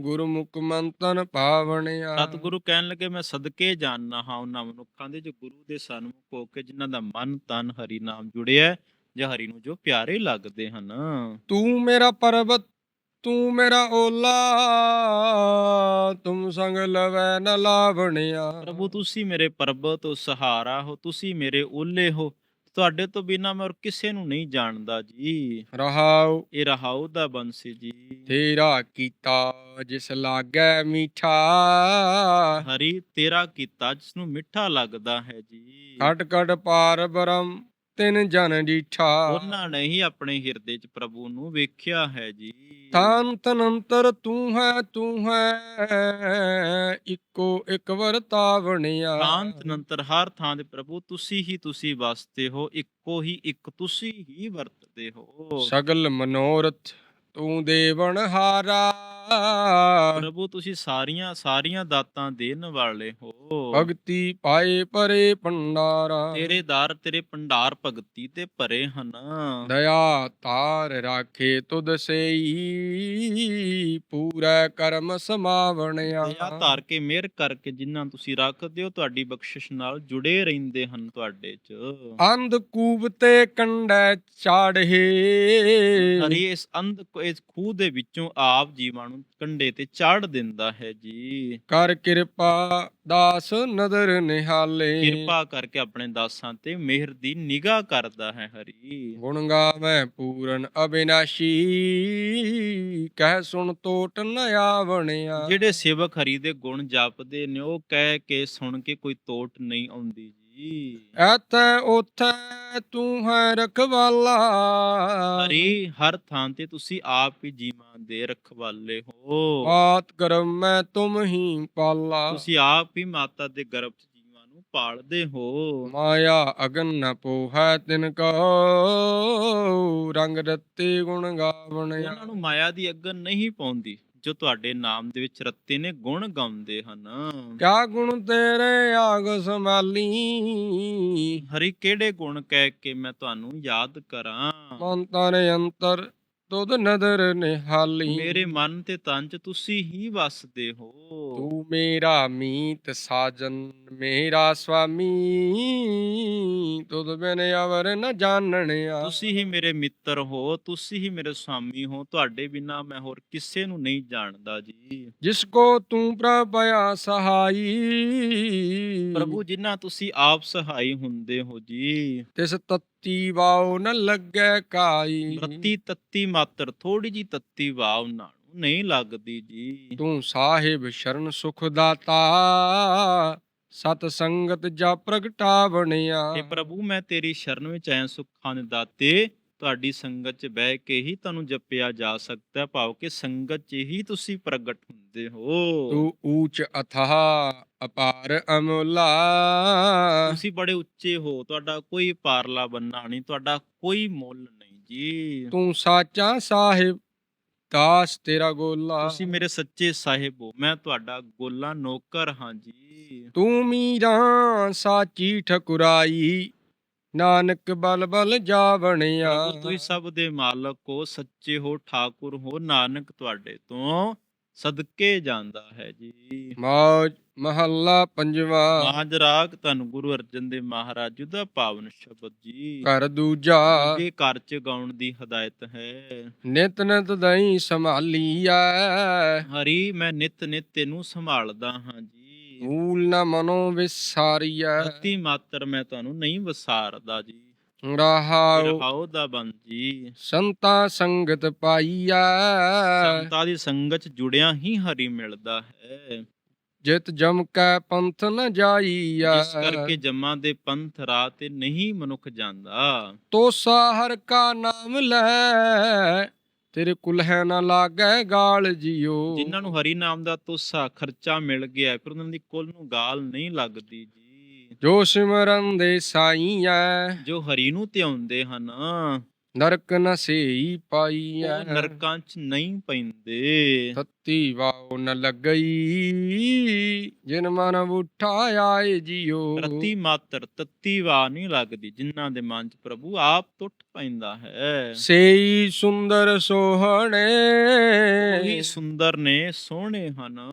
ਗੁਰਮੁਖ ਮੰਤਨ ਪਾਵਣਿਆ। ਸਤਿਗੁਰੂ ਕਹਿਣ ਲੱਗੇ ਮੈਂ ਸਦਕੇ ਜਾਣਨਾ ਹਾਂ ਉਹਨਾਂ ਮਨੁੱਖਾਂ ਦੇ ਜੋ ਗੁਰੂ ਦੇ ਸਨਮੁਖ ਹੋ ਕੇ ਜਿਨ੍ਹਾਂ ਦਾ ਮਨ ਤਨ ਹਰੀ ਨਾਮ ਜੁੜਿਆ ਜਾਂ ਹਰੀ ਨੂੰ ਜੋ ਪਿਆਰੇ ਲੱਗਦੇ ਹਨ। ਤੂੰ ਮੇਰਾ ਪਰਬਤ ਤੂੰ ਮੇਰਾ ਓਲਾ ਤੁਮ ਸੰਗ ਲਵੈ ਨ ਲਾਵਣਿਆ। ਪ੍ਰਭੂ ਤੁਸੀਂ ਮੇਰੇ ਪਰਬਤ ਹੋ ਸਹਾਰਾ ਹੋ ਤੁਸੀਂ ਮੇਰੇ ਓਲੇ ਹੋ। ਤੁਹਾਡੇ ਤੋਂ ਬਿਨਾ ਮੈਂ ਹੋਰ ਕਿਸੇ ਨੂੰ ਨਹੀਂ ਜਾਣਦਾ ਜੀ। ਰਹਾਉ। ਇਹ ਰਹਾਉ ਦਾ ਬੰਸੀ ਜੀ। ਤੇਰਾ ਕੀਤਾ ਜਿਸ ਲਾਗੈ ਮੀਠਾ। ਹਰੀ ਤੇਰਾ ਕੀਤਾ ਜਿਸ ਨੂੰ ਮਿੱਠਾ ਲੱਗਦਾ ਹੈ ਜੀ। ਖਟ ਖਟ ਪਾਰ ਬ੍ਰਹਮ। ਤਿਨ ਜਨ ਡੀਠਾ ਉਹਨਾਂ ਨੇ ਹੀ ਆਪਣੇ ਹਿਰਦੇ 'ਚ ਪ੍ਰਭੂ ਨੂੰ ਵੇਖਿਆ ਹੈ ਜੀ। ਤਾਨ ਤਨੰਤਰ ਤੂੰ ਹੈ ਤੂੰ ਹੈ ਇੱਕੋ ਇੱਕ ਵਰਤਾਵਣਿਆ। ਸ਼ਾਂਤ ਨੰਤਰ ਹਰ ਥਾਂ ਦੇ ਪ੍ਰਭੂ ਤੁਸੀਂ ਹੀ ਤੁਸੀਂ ਵਸਦੇ ਹੋ ਇੱਕੋ ਹੀ ਇੱਕ ਤੁਸੀਂ ਹੀ ਵਰਤਦੇ ਹੋ। ਸਗਲ ਮਨੋਰਥ ਤੂੰ ਦੇਵਨ ਹਾਰਾ ਪ੍ਰਭੂ ਤੁਸੀਂ ਸਾਰੀਆਂ ਸਾਰੀਆਂ ਦਾਤਾਂ ਦੇਣ ਵਾਲੇ ਹੋ। ਭਗਤੀ ਪਾਏ ਪਰੇ ਭੰਡਾਰਾ। ਤੇਰੇ ਦਰ ਤੇਰੇ ਭੰਡਾਰ ਭਗਤੀ ਤੇ ਭਰੇ ਹਨ। ਦਇਆ ਤਾਰ ਰਾਖੇ ਤੁਧ ਸੇਈ ਪੂਰਾ ਕਰਮ ਸਮਾਵਣਿਆ। ਦਇਆ ਧਾਰ ਕੇ ਮਿਹਰ ਕਰਕੇ ਜਿਨ੍ਹਾਂ ਤੁਸੀਂ ਰੱਖਦੇ ਹੋ ਤੁਹਾਡੀ ਬਖਸ਼ਿਸ਼ ਨਾਲ ਜੁੜੇ ਰਹਿੰਦੇ ਹਨ ਤੁਹਾਡੇ 'ਚ। ਅੰਧ ਕੂਬ ਤੇ ਕੰਡੈ ਚਾੜੇ ਹਰੀ ਇਸ ਅੰਧ ਇਸ ਖੂਹ ਦੇ ਵਿੱਚੋਂ ਆਪ ਜੀਵਾਂ ਨੂੰ ਕੰਡੇ ਤੇ ਚਾੜ ਦਿੰਦਾ ਹੈ ਜੀ। ਕਰ ਕਿਰਪਾ ਦਾਸ ਨਦਰ ਨਿਹਾਲੇ। ਕਿਰਪਾ ਕਰਕੇ ਆਪਣੇ ਦਾਸਾਂ ਤੇ ਮਿਹਰ ਦੀ ਨਿਗਾਹ ਕਰਦਾ ਹੈ ਹਰੀ। ਗੁਣ ਗਾਵੇਂ ਪੂਰਨ ਅਬਿਨਾਸ਼ੀ ਕਹਿ ਸੁਣ ਤੋਟ ਨ ਆਵਣਿਆ। ਜਿਹੜੇ ਸੇਵਕ ਹਰੀ ਦੇ ਗੁਣ ਜਪਦੇ ਨੇ ਉਹ ਕਹਿ ਕੇ ਸੁਣ ਕੇ ਕੋਈ ਤੋਟ ਨਹੀਂ ਆਉਂਦੀ ਐਤੈ ਉਥੈ ਤੂੰ ਹੈ ਰਖਵਾਲਾ। ਹਰੀ ਹਰ ਥਾਂ ਤੇ ਤੁਸੀਂ ਆਪ ਹੀ ਜੀਵਾਂ ਦੇ ਰਖਵਾਲੇ ਹੋ। ਬਾਤ ਕਰਮ ਮੈਂ ਤੁਮ ਹੀ ਪਾਲਾ। ਤੁਸੀਂ ਆਪ ਹੀ ਮਾਤਾ ਦੇ ਗਰਭ 'ਚ ਜੀਵਾਂ ਨੂੰ ਪਾਲਦੇ ਹੋ। ਮਾਇਆ ਅਗਨ ਨ ਪੋਹੈ ਤਿਨ ਕੋ। ਰੰਗ ਰਤੇ ਗੁਣ ਗਾਵਣਿਆ ਉਹਨਾਂ ਨੂੰ ਮਾਇਆ ਦੀ ਅਗਨ ਨਹੀਂ ਪਾਉਂਦੀ। ਜੋ ਤੁਹਾਡੇ ਨਾਮ ਦੇ ਵਿੱਚ ਰੱਤੇ ਨੇ ਗੁਣ ਗਾਉਂਦੇ ਹਨ। ਕਿਆ ਗੁਣ ਤੇਰੇ ਆਗ ਸੰਭਾਲੀ? ਹਰੀ ਕਿਹੜੇ ਗੁਣ ਕਹਿ ਕੇ ਮੈਂ ਤੁਹਾਨੂੰ ਯਾਦ ਕਰਾਂ? ਮਨ ਤਨ ਅੰਤਰ ਤੁਧ ਨਦਰ ਨਿਹਾਲੀ। ਮੇਰੇ ਮਨ ਤੇ ਤਨ 'ਚ ਤੁਸੀਂ ਹੀ ਵਸਦੇ ਹੋ। ਤੂੰ ਮੇਰਾ ਮੀਤ ਸਾਜਨ ਮੇਰਾ ਸੁਆਮੀ ਤੁਧ ਬਿਨ ਅਵਰ ਨ ਜਾਣਣਿਆ। ਤੁਸੀਂ ਹੀ ਮੇਰੇ ਮਿੱਤਰ ਹੋ ਤੁਸੀਂ ਹੀ ਮੇਰੇ ਸੁਆਮੀ ਹੋ। ਤੁਹਾਡੇ ਬਿਨਾ ਮੈਂ ਹੋਰ ਕਿਸੇ ਨੂੰ ਨਹੀਂ ਜਾਣਦਾ ਜੀ। ਜਿਸ ਕੋ ਤੂੰ ਪ੍ਰਭਇਆ ਸਹਾਈ। ਪ੍ਰਭੂ ਜਿਨ੍ਹਾਂ ਤੁਸੀਂ ਆਪ ਸਹਾਈ ਹੁੰਦੇ ਹੋ ਜੀ। ਤਿਸ ਤਤੀ ਵਾਉ ਨ ਲੱਗੈ ਕਾਈ। ਰੱਤੀ ਤੱਤੀ ਮਾਤਰ ਥੋੜੀ ਜੀ ਤੱਤੀ ਵਾਵ ਨਾਲ ਨਹੀਂ ਲੱਗਦੀ ਜੀ। ਤੂੰ ਸਾਹਿਬ ਸ਼ਰਨ ਸੁਖ ਦਾਤਾ ਸਤ ਸੰਗਤ ਜਾ ਪ੍ਰਗਟਾ ਬਣਿਆ ਇਹ ਪ੍ਰਭੂ ਮੈਂ ਤੇਰੀ ਸ਼ਰਨ ਵਿੱਚ ਆਇਆ ਸੁੱਖਾਂ ਦੇ ਦਾਤੇ। ਤੁਹਾਡੀ ਸੰਗਤ 'ਚ ਬਹਿ ਕੇ ਹੀ ਤੁਹਾਨੂੰ ਜਪਿਆ ਜਾ ਸਕਦਾ ਹੈ ਭਾਵ ਕਿ ਸੰਗਤ 'ਚ ਹੀ ਤੁਸੀਂ ਪ੍ਰਗਟ ਹੁੰਦੇ ਹੋ। ਤੂੰ ਊਚ ਅਥਾਹ ਅਪਾਰ ਅਮੁਲਾ। ਤੁਸੀਂ ਬੜੇ ਉੱਚੇ ਹੋ ਤੁਹਾਡਾ ਕੋਈ ਪਾਰਲਾ ਬੰਨਾ ਨਹੀਂ ਤੁਹਾਡਾ ਕੋਈ ਮੁੱਲ ਨਹੀਂ ਜੀ। ਤੂੰ ਸਾਚਾ ਸਾਹਿਬ ਦਾਸ ਤੇਰਾ ਗੋਲਾ। ਤੁਸੀਂ ਮੇਰੇ ਸੱਚੇ ਸਾਹਿਬ ਹੋ ਮੈਂ ਤੁਹਾਡਾ ਗੋਲਾ ਨੌਕਰ ਹਾਂ ਜੀ। ਤੂੰ ਮੀਰਾ ਸਾਚੀ ਠਕੁਰਾਈ। ਨਾਨਕ ਬਲ ਬਲ ਜਾ ਬਣਿਆ ਪ੍ਰਭੂ ਤੁਸੀਂ ਸਭ ਦੇ ਮਾਲਕ ਹੋ ਸੱਚੇ ਹੋ ਠਾਕੁਰ ਹੋ ਨਾਨਕ ਤੁਹਾਡੇ ਤੋਂ ਸਦਕੇ ਜਾਂਦਾ ਹੈ ਜੀ। ਮੌਜ ਮਹੱਲਾ ਪੰਜਵਾ। ਮਾਜ ਰਾਗ ਧੰਨ ਗੁਰੂ ਅਰਜਨ ਦੇਵ ਮਹਾਰਾਜ ਜੀ ਦਾ ਪਾਵਨ ਸ਼ਬਦ ਜੀ। ਘਰ ਦੂਜਾ। ਇਹ ਘਰ ਚ ਗਾਉਣ ਦੀ ਹਦਾਇਤ ਹੈ। ਨਿਤ ਨਿਤ ਦਈ ਸੰਭਾਲੀਐ। ਹਰੀ ਮੈਂ ਨਿਤ ਨਿਤ ਤੈਨੂੰ ਸੰਭਾਲਦਾ ਹਾਂ ਜੀ। ਮੂਲ ਨ ਮਨੋ ਵਿਸਾਰੀਐ। ਪ੍ਰਤੀ ਮਾਤਰ ਮੈਂ ਤੁਹਾਨੂੰ ਨਹੀਂ ਵਸਾਰਦਾ ਜੀ। ਰਹਾਉ। ਰਹਾਉ ਦਾ ਬੰਦ ਜੀ। ਸੰਤਾ ਸੰਗਤ ਪਾਈਐ। ਸੰਤਾਂ ਦੀ ਸੰਗਤ ਚ ਜੁੜਿਆ ਹੀ ਹਰੀ ਮਿਲਦਾ ਹੈ। ਜਿਤ ਜਮ ਕੈ ਪੰਥ ਨ ਜਾਈਐ। ਜਿਸ ਕਰਕੇ ਜਮਾਂ ਦੇ ਪੰਥ ਰਾਹ ਤੇ ਨਹੀਂ ਮਨੁੱਖ ਜਾਂਦਾ। ਤੋਸਾ ਹਰ ਕਾ ਨਾਮ ਲੈ। ਤੇਰੇ ਕੁਲਹਿ ਨ ਲਾਗੈ ਗਾਲ ਜਿਉ ਜਿਨ੍ਹਾਂ ਨੂੰ ਹਰੀ ਨਾਮ ਦਾ ਤੋਸਾ ਖਰਚਾ ਮਿਲ ਗਿਆ ਫਿਰ ਉਹਨਾਂ ਦੀ ਕੁੱਲ ਨੂੰ ਗਾਲ ਨਹੀਂ ਲੱਗਦੀ ਜੀ। ਜੋ ਸਿਮਰਨ ਦੇ ਸਾਈਐ ਜੋ ਹਰੀ ਨੂੰ ਧਿਆਉਂਦੇ ਹਨ। ਨਰਕ ਨ ਸੇਈ ਪਾਈਐ। ਨਰਕਾਂ 'ਚ ਨਹੀਂ ਪੈਂਦੇ। ਤਤੀ ਵਾਉ ਨ ਲੱਗਈ ਜਿਨ ਮਨ ਉਠਾ ਆਏ ਜਿਉ ਪ੍ਰਤੀ ਮਾਤਰ ਤੱਤੀ ਵਾ ਨਹੀਂ ਲੱਗਦੀ ਜਿਨ੍ਹਾਂ ਦੇ ਮਨ 'ਚ ਪ੍ਰਭੂ ਆਪ ਟੁੱਟ ਪੈਂਦਾ ਹੈ। ਸੇਈ ਸੁੰਦਰ ਸੋਹਣੇ। ਉਹੀ ਸੁੰਦਰ ਨੇ ਸੋਹਣੇ ਹਨ।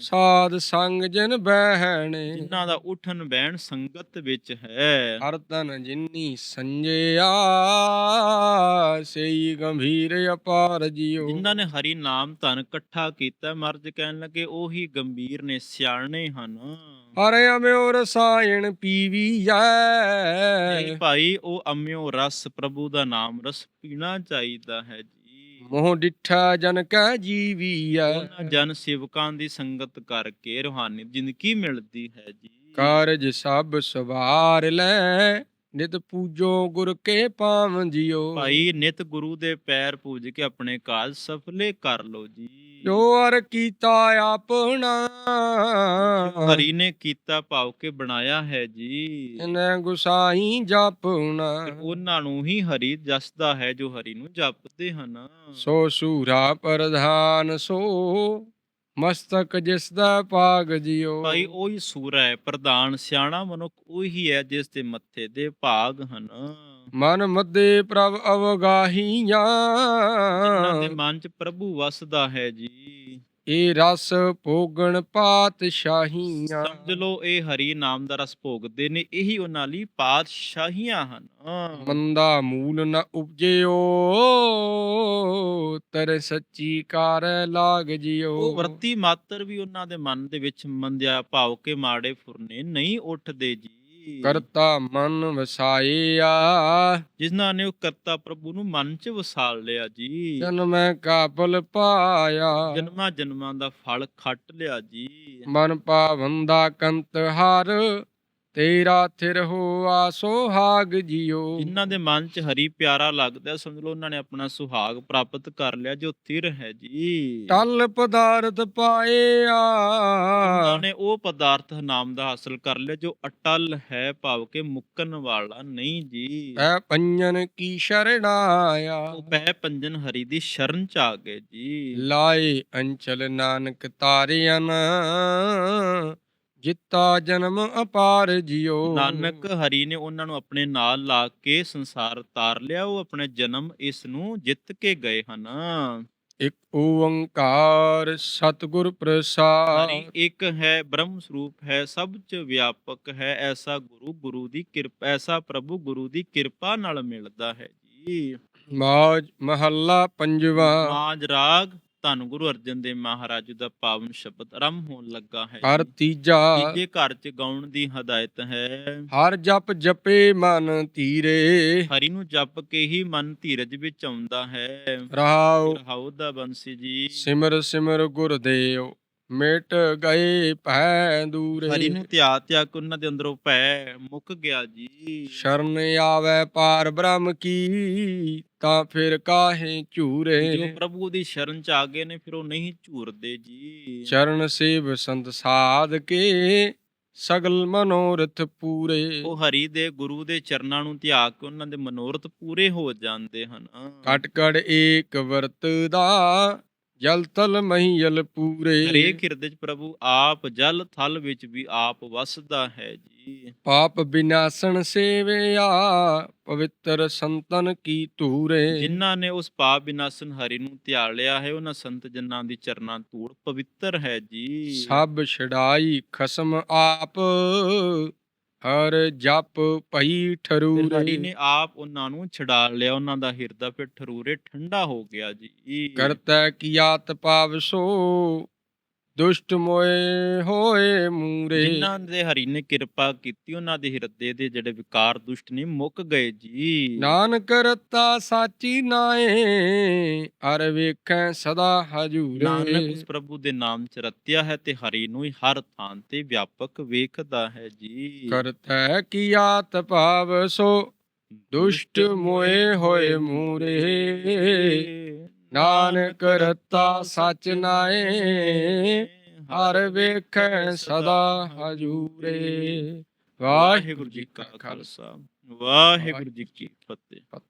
ਸਾਧ ਸੰਗ ਜਿਨ ਬਹਿਣੇ। ਜਿਨ੍ਹਾਂ ਦਾ ਉਠਨ ਬਹਿਣ ਸੰਗਤ ਵਿੱਚ ਹੈ। ਹਰ ਤਨ ਜਿਨੀ ਸੰਜਿਆ ਸਈ ਗੰਭੀਰ ਅਪਾਰ ਜਿਉ। ਜਿਨ੍ਹਾਂ ਨੇ ਹਰੀ ਨਾਮ ਧਨ ਇਕੱਠਾ ਕੀਤਾ ਮਰਜ ਕਹਿਣ ਲੱਗੇ ਉਹੀ ਗੰਭੀਰ ਨੇ ਸਿਆਣੇ ਹਨ। ਹਰ ਅਮਿਓ ਰਸਾਇਣ ਪੀਵੀਐ ਨਹੀਂ ਭਾਈ ਉਹ ਅੰਮ੍ਰਿਓ ਰਸ ਪ੍ਰਭੂ ਦਾ ਨਾਮ ਰਸ ਪੀਣਾ ਚਾਹੀਦਾ ਹੈ ਜੀ। ਮੋਹ ਡਿਠਾ ਜਨ ਕੈ ਜੀਵੀਐ। ਉਹਨਾਂ ਜਨ ਸੇਵਕਾਂ ਦੀ ਸੰਗਤ ਕਰਕੇ ਰੂਹਾਨੀ ਜ਼ਿੰਦਗੀ ਮਿਲਦੀ ਹੈ ਜੀ? ਕਾਰਜ ਸਭ ਸਵਾਰ ਲੈ। ਨਿਤ ਪੂਜੋ ਗੁਰ ਕੇ ਪਾਵਨ ਜਿਉ ਭਾਈ ਨਿਤ ਗੁਰੂ ਦੇ ਪੈਰ ਪੂਜ ਕੇ ਆਪਣੇ ਕਾਜ ਸਫਲੇ ਕਰ ਲੋ ਜੀ। ਜੋ ਅਰ ਕੀਤਾ ਆਪਣਾ। ਹਰੀ ਨੇ ਕੀਤਾ ਭਾਵ ਕੇ ਬਣਾਇਆ ਹੈ ਜੀ। ਇਨੈ ਗੁਸਾਈ ਜਪਣਾ। ਉਹਨਾਂ ਨੂੰ ਹੀ ਹਰੀ ਜਸਦਾ ਹੈ ਜੋ ਹਰੀ ਨੂੰ ਜਪਦੇ ਹਨ। ਸੋ ਸੂਰਾ ਪ੍ਰਧਾਨ ਸੋ। ਮਸਤਕ ਜਿਸ ਦਾ ਪਾਗ ਜਿਉ। ਭਾਈ ਉਹੀ ਸੂਰਾ ਹੈ ਪ੍ਰਧਾਨ ਸਿਆਣਾ ਮਨੁੱਖ ਉਹੀ ਹੈ ਜਿਸ ਦੇ ਮੱਥੇ ਦੇ ਭਾਗ ਹਨ। ਮਨ ਮੱਦੇ ਪ੍ਰਭ ਅਵਗਾਹੀਆਂ। ਜਿਨ੍ਹਾਂ ਦੇ ਮਨ 'ਚ ਪ੍ਰਭੂ ਵਸਦਾ ਹੈ ਜੀ। ਇਹ ਰਸ ਭੋਗਣ ਪਾਤਸ਼ਾਹੀਆਂ। ਸਮਝ ਲਓ ਇਹ ਹਰੀ ਨਾਮ ਦਾ ਰਸ ਭੋਗਦੇ ਨੇ ਇਹੀ ਉਹਨਾਂ ਲਈ ਪਾਤਸ਼ਾਹੀਆਂ ਹਨ। ਮੰਦਾ ਮੂਲ ਨ ਉਪਜਿਓ ਤਰ ਸੱਚੀ ਕਾਰ ਲਾਗ ਉਹ ਵਰਤੀ ਮਾਤਰ ਵੀ ਉਹਨਾਂ ਦੇ ਮਨ ਦੇ ਵਿੱਚ ਮੰਦਿਆ ਭਾਵ ਕੇ ਮਾੜੇ ਫੁਰਨੇ ਨਹੀਂ ਉੱਠਦੇ ਜੀ। ਕਰਤਾ ਮਨ ਵਸਾਇਆ। ਜਿਨ੍ਹਾਂ ਨੇ ਉਹ ਕਰਤਾ ਪ੍ਰਭੂ ਨੂੰ ਮਨ 'ਚ ਵਸਾਲ ਲਿਆ ਜੀ। ਜਨਮੈ ਕਾਬਲ ਪਾਇਆ। ਜਨਮਾਂ ਜਨਮਾਂ ਦਾ ਫਲ ਖੱਟ ਲਿਆ ਜੀ। ਮਨ ਪਾਵਨ ਦਾ ਕੰਤ ਹਰ। ਤੇਰਾ ਥਿਰ ਹੋਆ ਸੁਹਾਗ ਜਿਉ। ਜਿਨ੍ਹਾਂ ਦੇ ਮਨ 'ਚ ਹਰੀ ਪਿਆਰਾ ਲੱਗਦਾ ਸਮਝ ਲਓ ਉਹਨਾਂ ਨੇ ਆਪਣਾ ਸੁਹਾਗ ਪ੍ਰਾਪਤ ਕਰ ਲਿਆ ਜੋ ਥਿਰ ਹੈ ਜੀ। ਟਲ ਪਦਾਰਥ ਪਾਇਆ ਉਹਨਾਂ ਨੇ ਉਹ ਪਦਾਰਥ ਨਾਮ ਦਾ ਹਾਸਲ ਕਰ ਲਿਆ ਜੋ ਅਟਲ ਹੈ ਭਾਵ ਕੇ ਮੁੱਕਣ ਵਾਲਾ ਨਹੀਂ ਜੀ। ਐ ਪੰਜਨ ਕੀ ਸ਼ਰਣਾਇਆ ਉਹ ਪੈ ਪੰਜਨ ਹਰੀ ਦੀ ਸ਼ਰਨ 'ਚ ਆ ਗਏ ਜੀ। ਲਾਏ ਅੰਚਲ ਨਾਨਕ ਤਾਰਿਆਂ ਜਿੱਤਾ ਜਨਮ ਅਪਾਰ ਜਿਉ। ਨਾਨਕ ਹਰੀ ਨੇ ਉਹਨਾਂ ਨੂੰ ਆਪਣੇ ਨਾਲ ਲਾ ਕੇ ਸੰਸਾਰ ਤਾਰ ਲਿਆ ਉਹ ਆਪਣੇ ਜਨਮ ਇਸ ਨੂੰ ਜਿੱਤ ਕੇ ਗਏ ਹਨ। ਇੱਕ ਓੰਕਾਰ ਸਤਿਗੁਰ ਪ੍ਰਸਾਦ। ਇੱਕ ਹੈ ਬ੍ਰਹਮ ਸਰੂਪ ਹੈ ਸਭ ਚ ਵਿਆਪਕ ਹੈ ਐਸਾ ਗੁਰੂ ਗੁਰੂ ਦੀ ਕਿਰਪਾ ਐਸਾ ਪ੍ਰਭੂ ਗੁਰੂ ਦੀ ਕਿਰਪਾ ਨਾਲ ਮਿਲਦਾ ਹੈ ਜੀ। ਮਾਜ ਮਹੱਲਾ ਪੰਜਵਾ। ਮਾਜ ਰਾਗ ਧੰਨ ਗੁਰੂ ਅਰਜਨ ਦੇਵ ਮਹਾਰਾਜ ਦਾ ਪਾਵਨ ਸ਼ਬਦ ਆਰੰਭ ਹੋਣ ਲੱਗਾ ਹੈ। ਹਰ। ਤੀਜਾ ਤੀਜੇ ਘਰ ਚ ਗਾਉਣ ਦੀ ਹਦਾਇਤ ਹੈ। ਹਰ ਜਪ ਜਪੇ ਮਨ ਧੀਰੇ। ਹਰੀ ਨੂੰ ਜਪ ਕੇ ਹੀ ਮਨ ਧੀਰਜ ਵਿੱਚ ਆਉਂਦਾ ਹੈ। ਰਹਾਉ। ਰਹਾਉ ਦਾ ਬੰਸੀ ਜੀ। ਸਿਮਰ ਸਿਮਰ ਗੁਰਦੇਵ। ਮਿਟ ਗਏ ਭੈ ਦੂਰੇ। ਹਰੀ ਨੂੰ ਧਿਆ ਧਿਆ ਕੇ ਉਹਨਾਂ ਦੇ ਅੰਦਰੋਂ ਭੈ ਮੁੱਕ ਗਿਆ ਜੀ। ਸ਼ਰਨ ਆਵੇ ਪਾਰ ਬ੍ਰਹਮ ਕੀ ਤਾਂ ਫਿਰ ਕਾਹੇ ਝੂਰੇ। ਜੋ ਪ੍ਰਭੂ ਦੀ ਸ਼ਰਨ ਚ ਆ ਗਏ ਨੇ ਫਿਰ ਉਹ ਨਹੀਂ ਝੂਰਦੇ ਜੀ। ਚਰਨ ਸੇਵ ਸੰਤ ਸਾਧ ਕੇ ਸਗਲ ਮਨੋਰਥ ਪੂਰੇ। ਉਹ ਹਰੀ ਦੇ ਗੁਰੂ ਦੇ ਚਰਨਾਂ ਨੂੰ ਧਿਆ ਕੇ ਉਹਨਾਂ ਦੇ ਮਨੋਰਥ ਪੂਰੇ ਹੋ ਜਾਂਦੇ ਹਨ। ਕਟ ਕੜ ਏਕ ਵਰਤ ਦਾ ਜਲ ਤਲ ਮਹੀਲ ਪੂਰੇ। ਹਰੇਕ ਹਿਰਦੇ ਚ ਪ੍ਰਭੂ ਆਪ ਜਲ ਥਲ ਵਿੱਚ ਵੀ ਆਪ ਵਸਦਾ ਹੈ ਜੀ। ਪਾਪ ਬਿਨਾਸਣ ਸੇਵਿਆ ਪਵਿੱਤਰ ਸੰਤਨ ਕੀ ਧੂਰੇ। ਜਿਨ੍ਹਾਂ ਨੇ ਉਸ ਪਾਪ ਵਿਨਾਸ਼ਨ ਹਰੀ ਨੂੰ ਧਿਆਲਿਆ ਹੈ ਉਹਨਾਂ ਸੰਤ ਜਨਾਂ ਦੀ ਚਰਨਾਂ ਧੂੜ ਪਵਿੱਤਰ ਹੈ ਜੀ। ਸਭ ਛਡਾਈ ਖਸਮ ਆਪ। ਹਰ ਜਪ ਭਈ ਹਰੀ ਠਰੂਰੇ। ਨੇ ਆਪ ਉਹਨਾਂ ਨੂੰ ਛਡਾ ਲਿਆ ਉਹਨਾਂ ਦਾ ਹਿਰਦਾ ਫਿਰ ਠਰੂਰੇ ਠੰਡਾ ਹੋ ਗਿਆ ਜੀ। ਕਰਤਾ ਕੀਆਤ ਪਾਵਸੋ ਦੁਸ਼ਟ ਮੋਏ ਹੋਏ ਮੂਰੇ। ਜਿਨ੍ਹਾਂ ਦੇ ਹਰੀ ਨੇ ਕਿਰਪਾ ਕੀਤੀ ਉਹਨਾਂ ਦੇ ਹਿਰਦੇ ਦੇ ਜਿਹੜੇ ਵਿਕਾਰ ਦੁਸ਼ਟ ਨੇ ਮੁੱਕ ਗਏ ਜੀ। ਨਾਨਕ ਰਤਾ ਸਾਚੀ ਨਾਏ ਅਰ ਵੇਖੈ ਸਦਾ ਹਜੂਰੇ। ਨਾਨਕ ਉਸ ਪ੍ਰਭੂ ਦੇ ਨਾਮ ਚ ਰਤਿਆ ਹੈ ਤੇ ਹਰੀ ਨੂੰ ਹੀ ਹਰ ਥਾਂ ਤੇ ਵਿਆਪਕ ਵੇਖਦਾ ਹੈ ਜੀ। ਕਰਤਾ ਕੀਆਤ ਪਾਵਸੋ ਦੁਸ਼ਟ ਮੋਏ ਹੋਏ ਮੂਰੇ। ਨਾਨਕ ਰਤਾ ਸਚ ਨਾਏ, ਹਰ ਵੇਖੈ ਸਦਾ ਹਜੂਰੇ। ਵਾਹਿਗੁਰੂ ਜੀ ਕਾ ਖਾਲਸਾ, ਵਾਹਿਗੁਰੂ ਜੀ ਕੀ ਫਤਿਹ।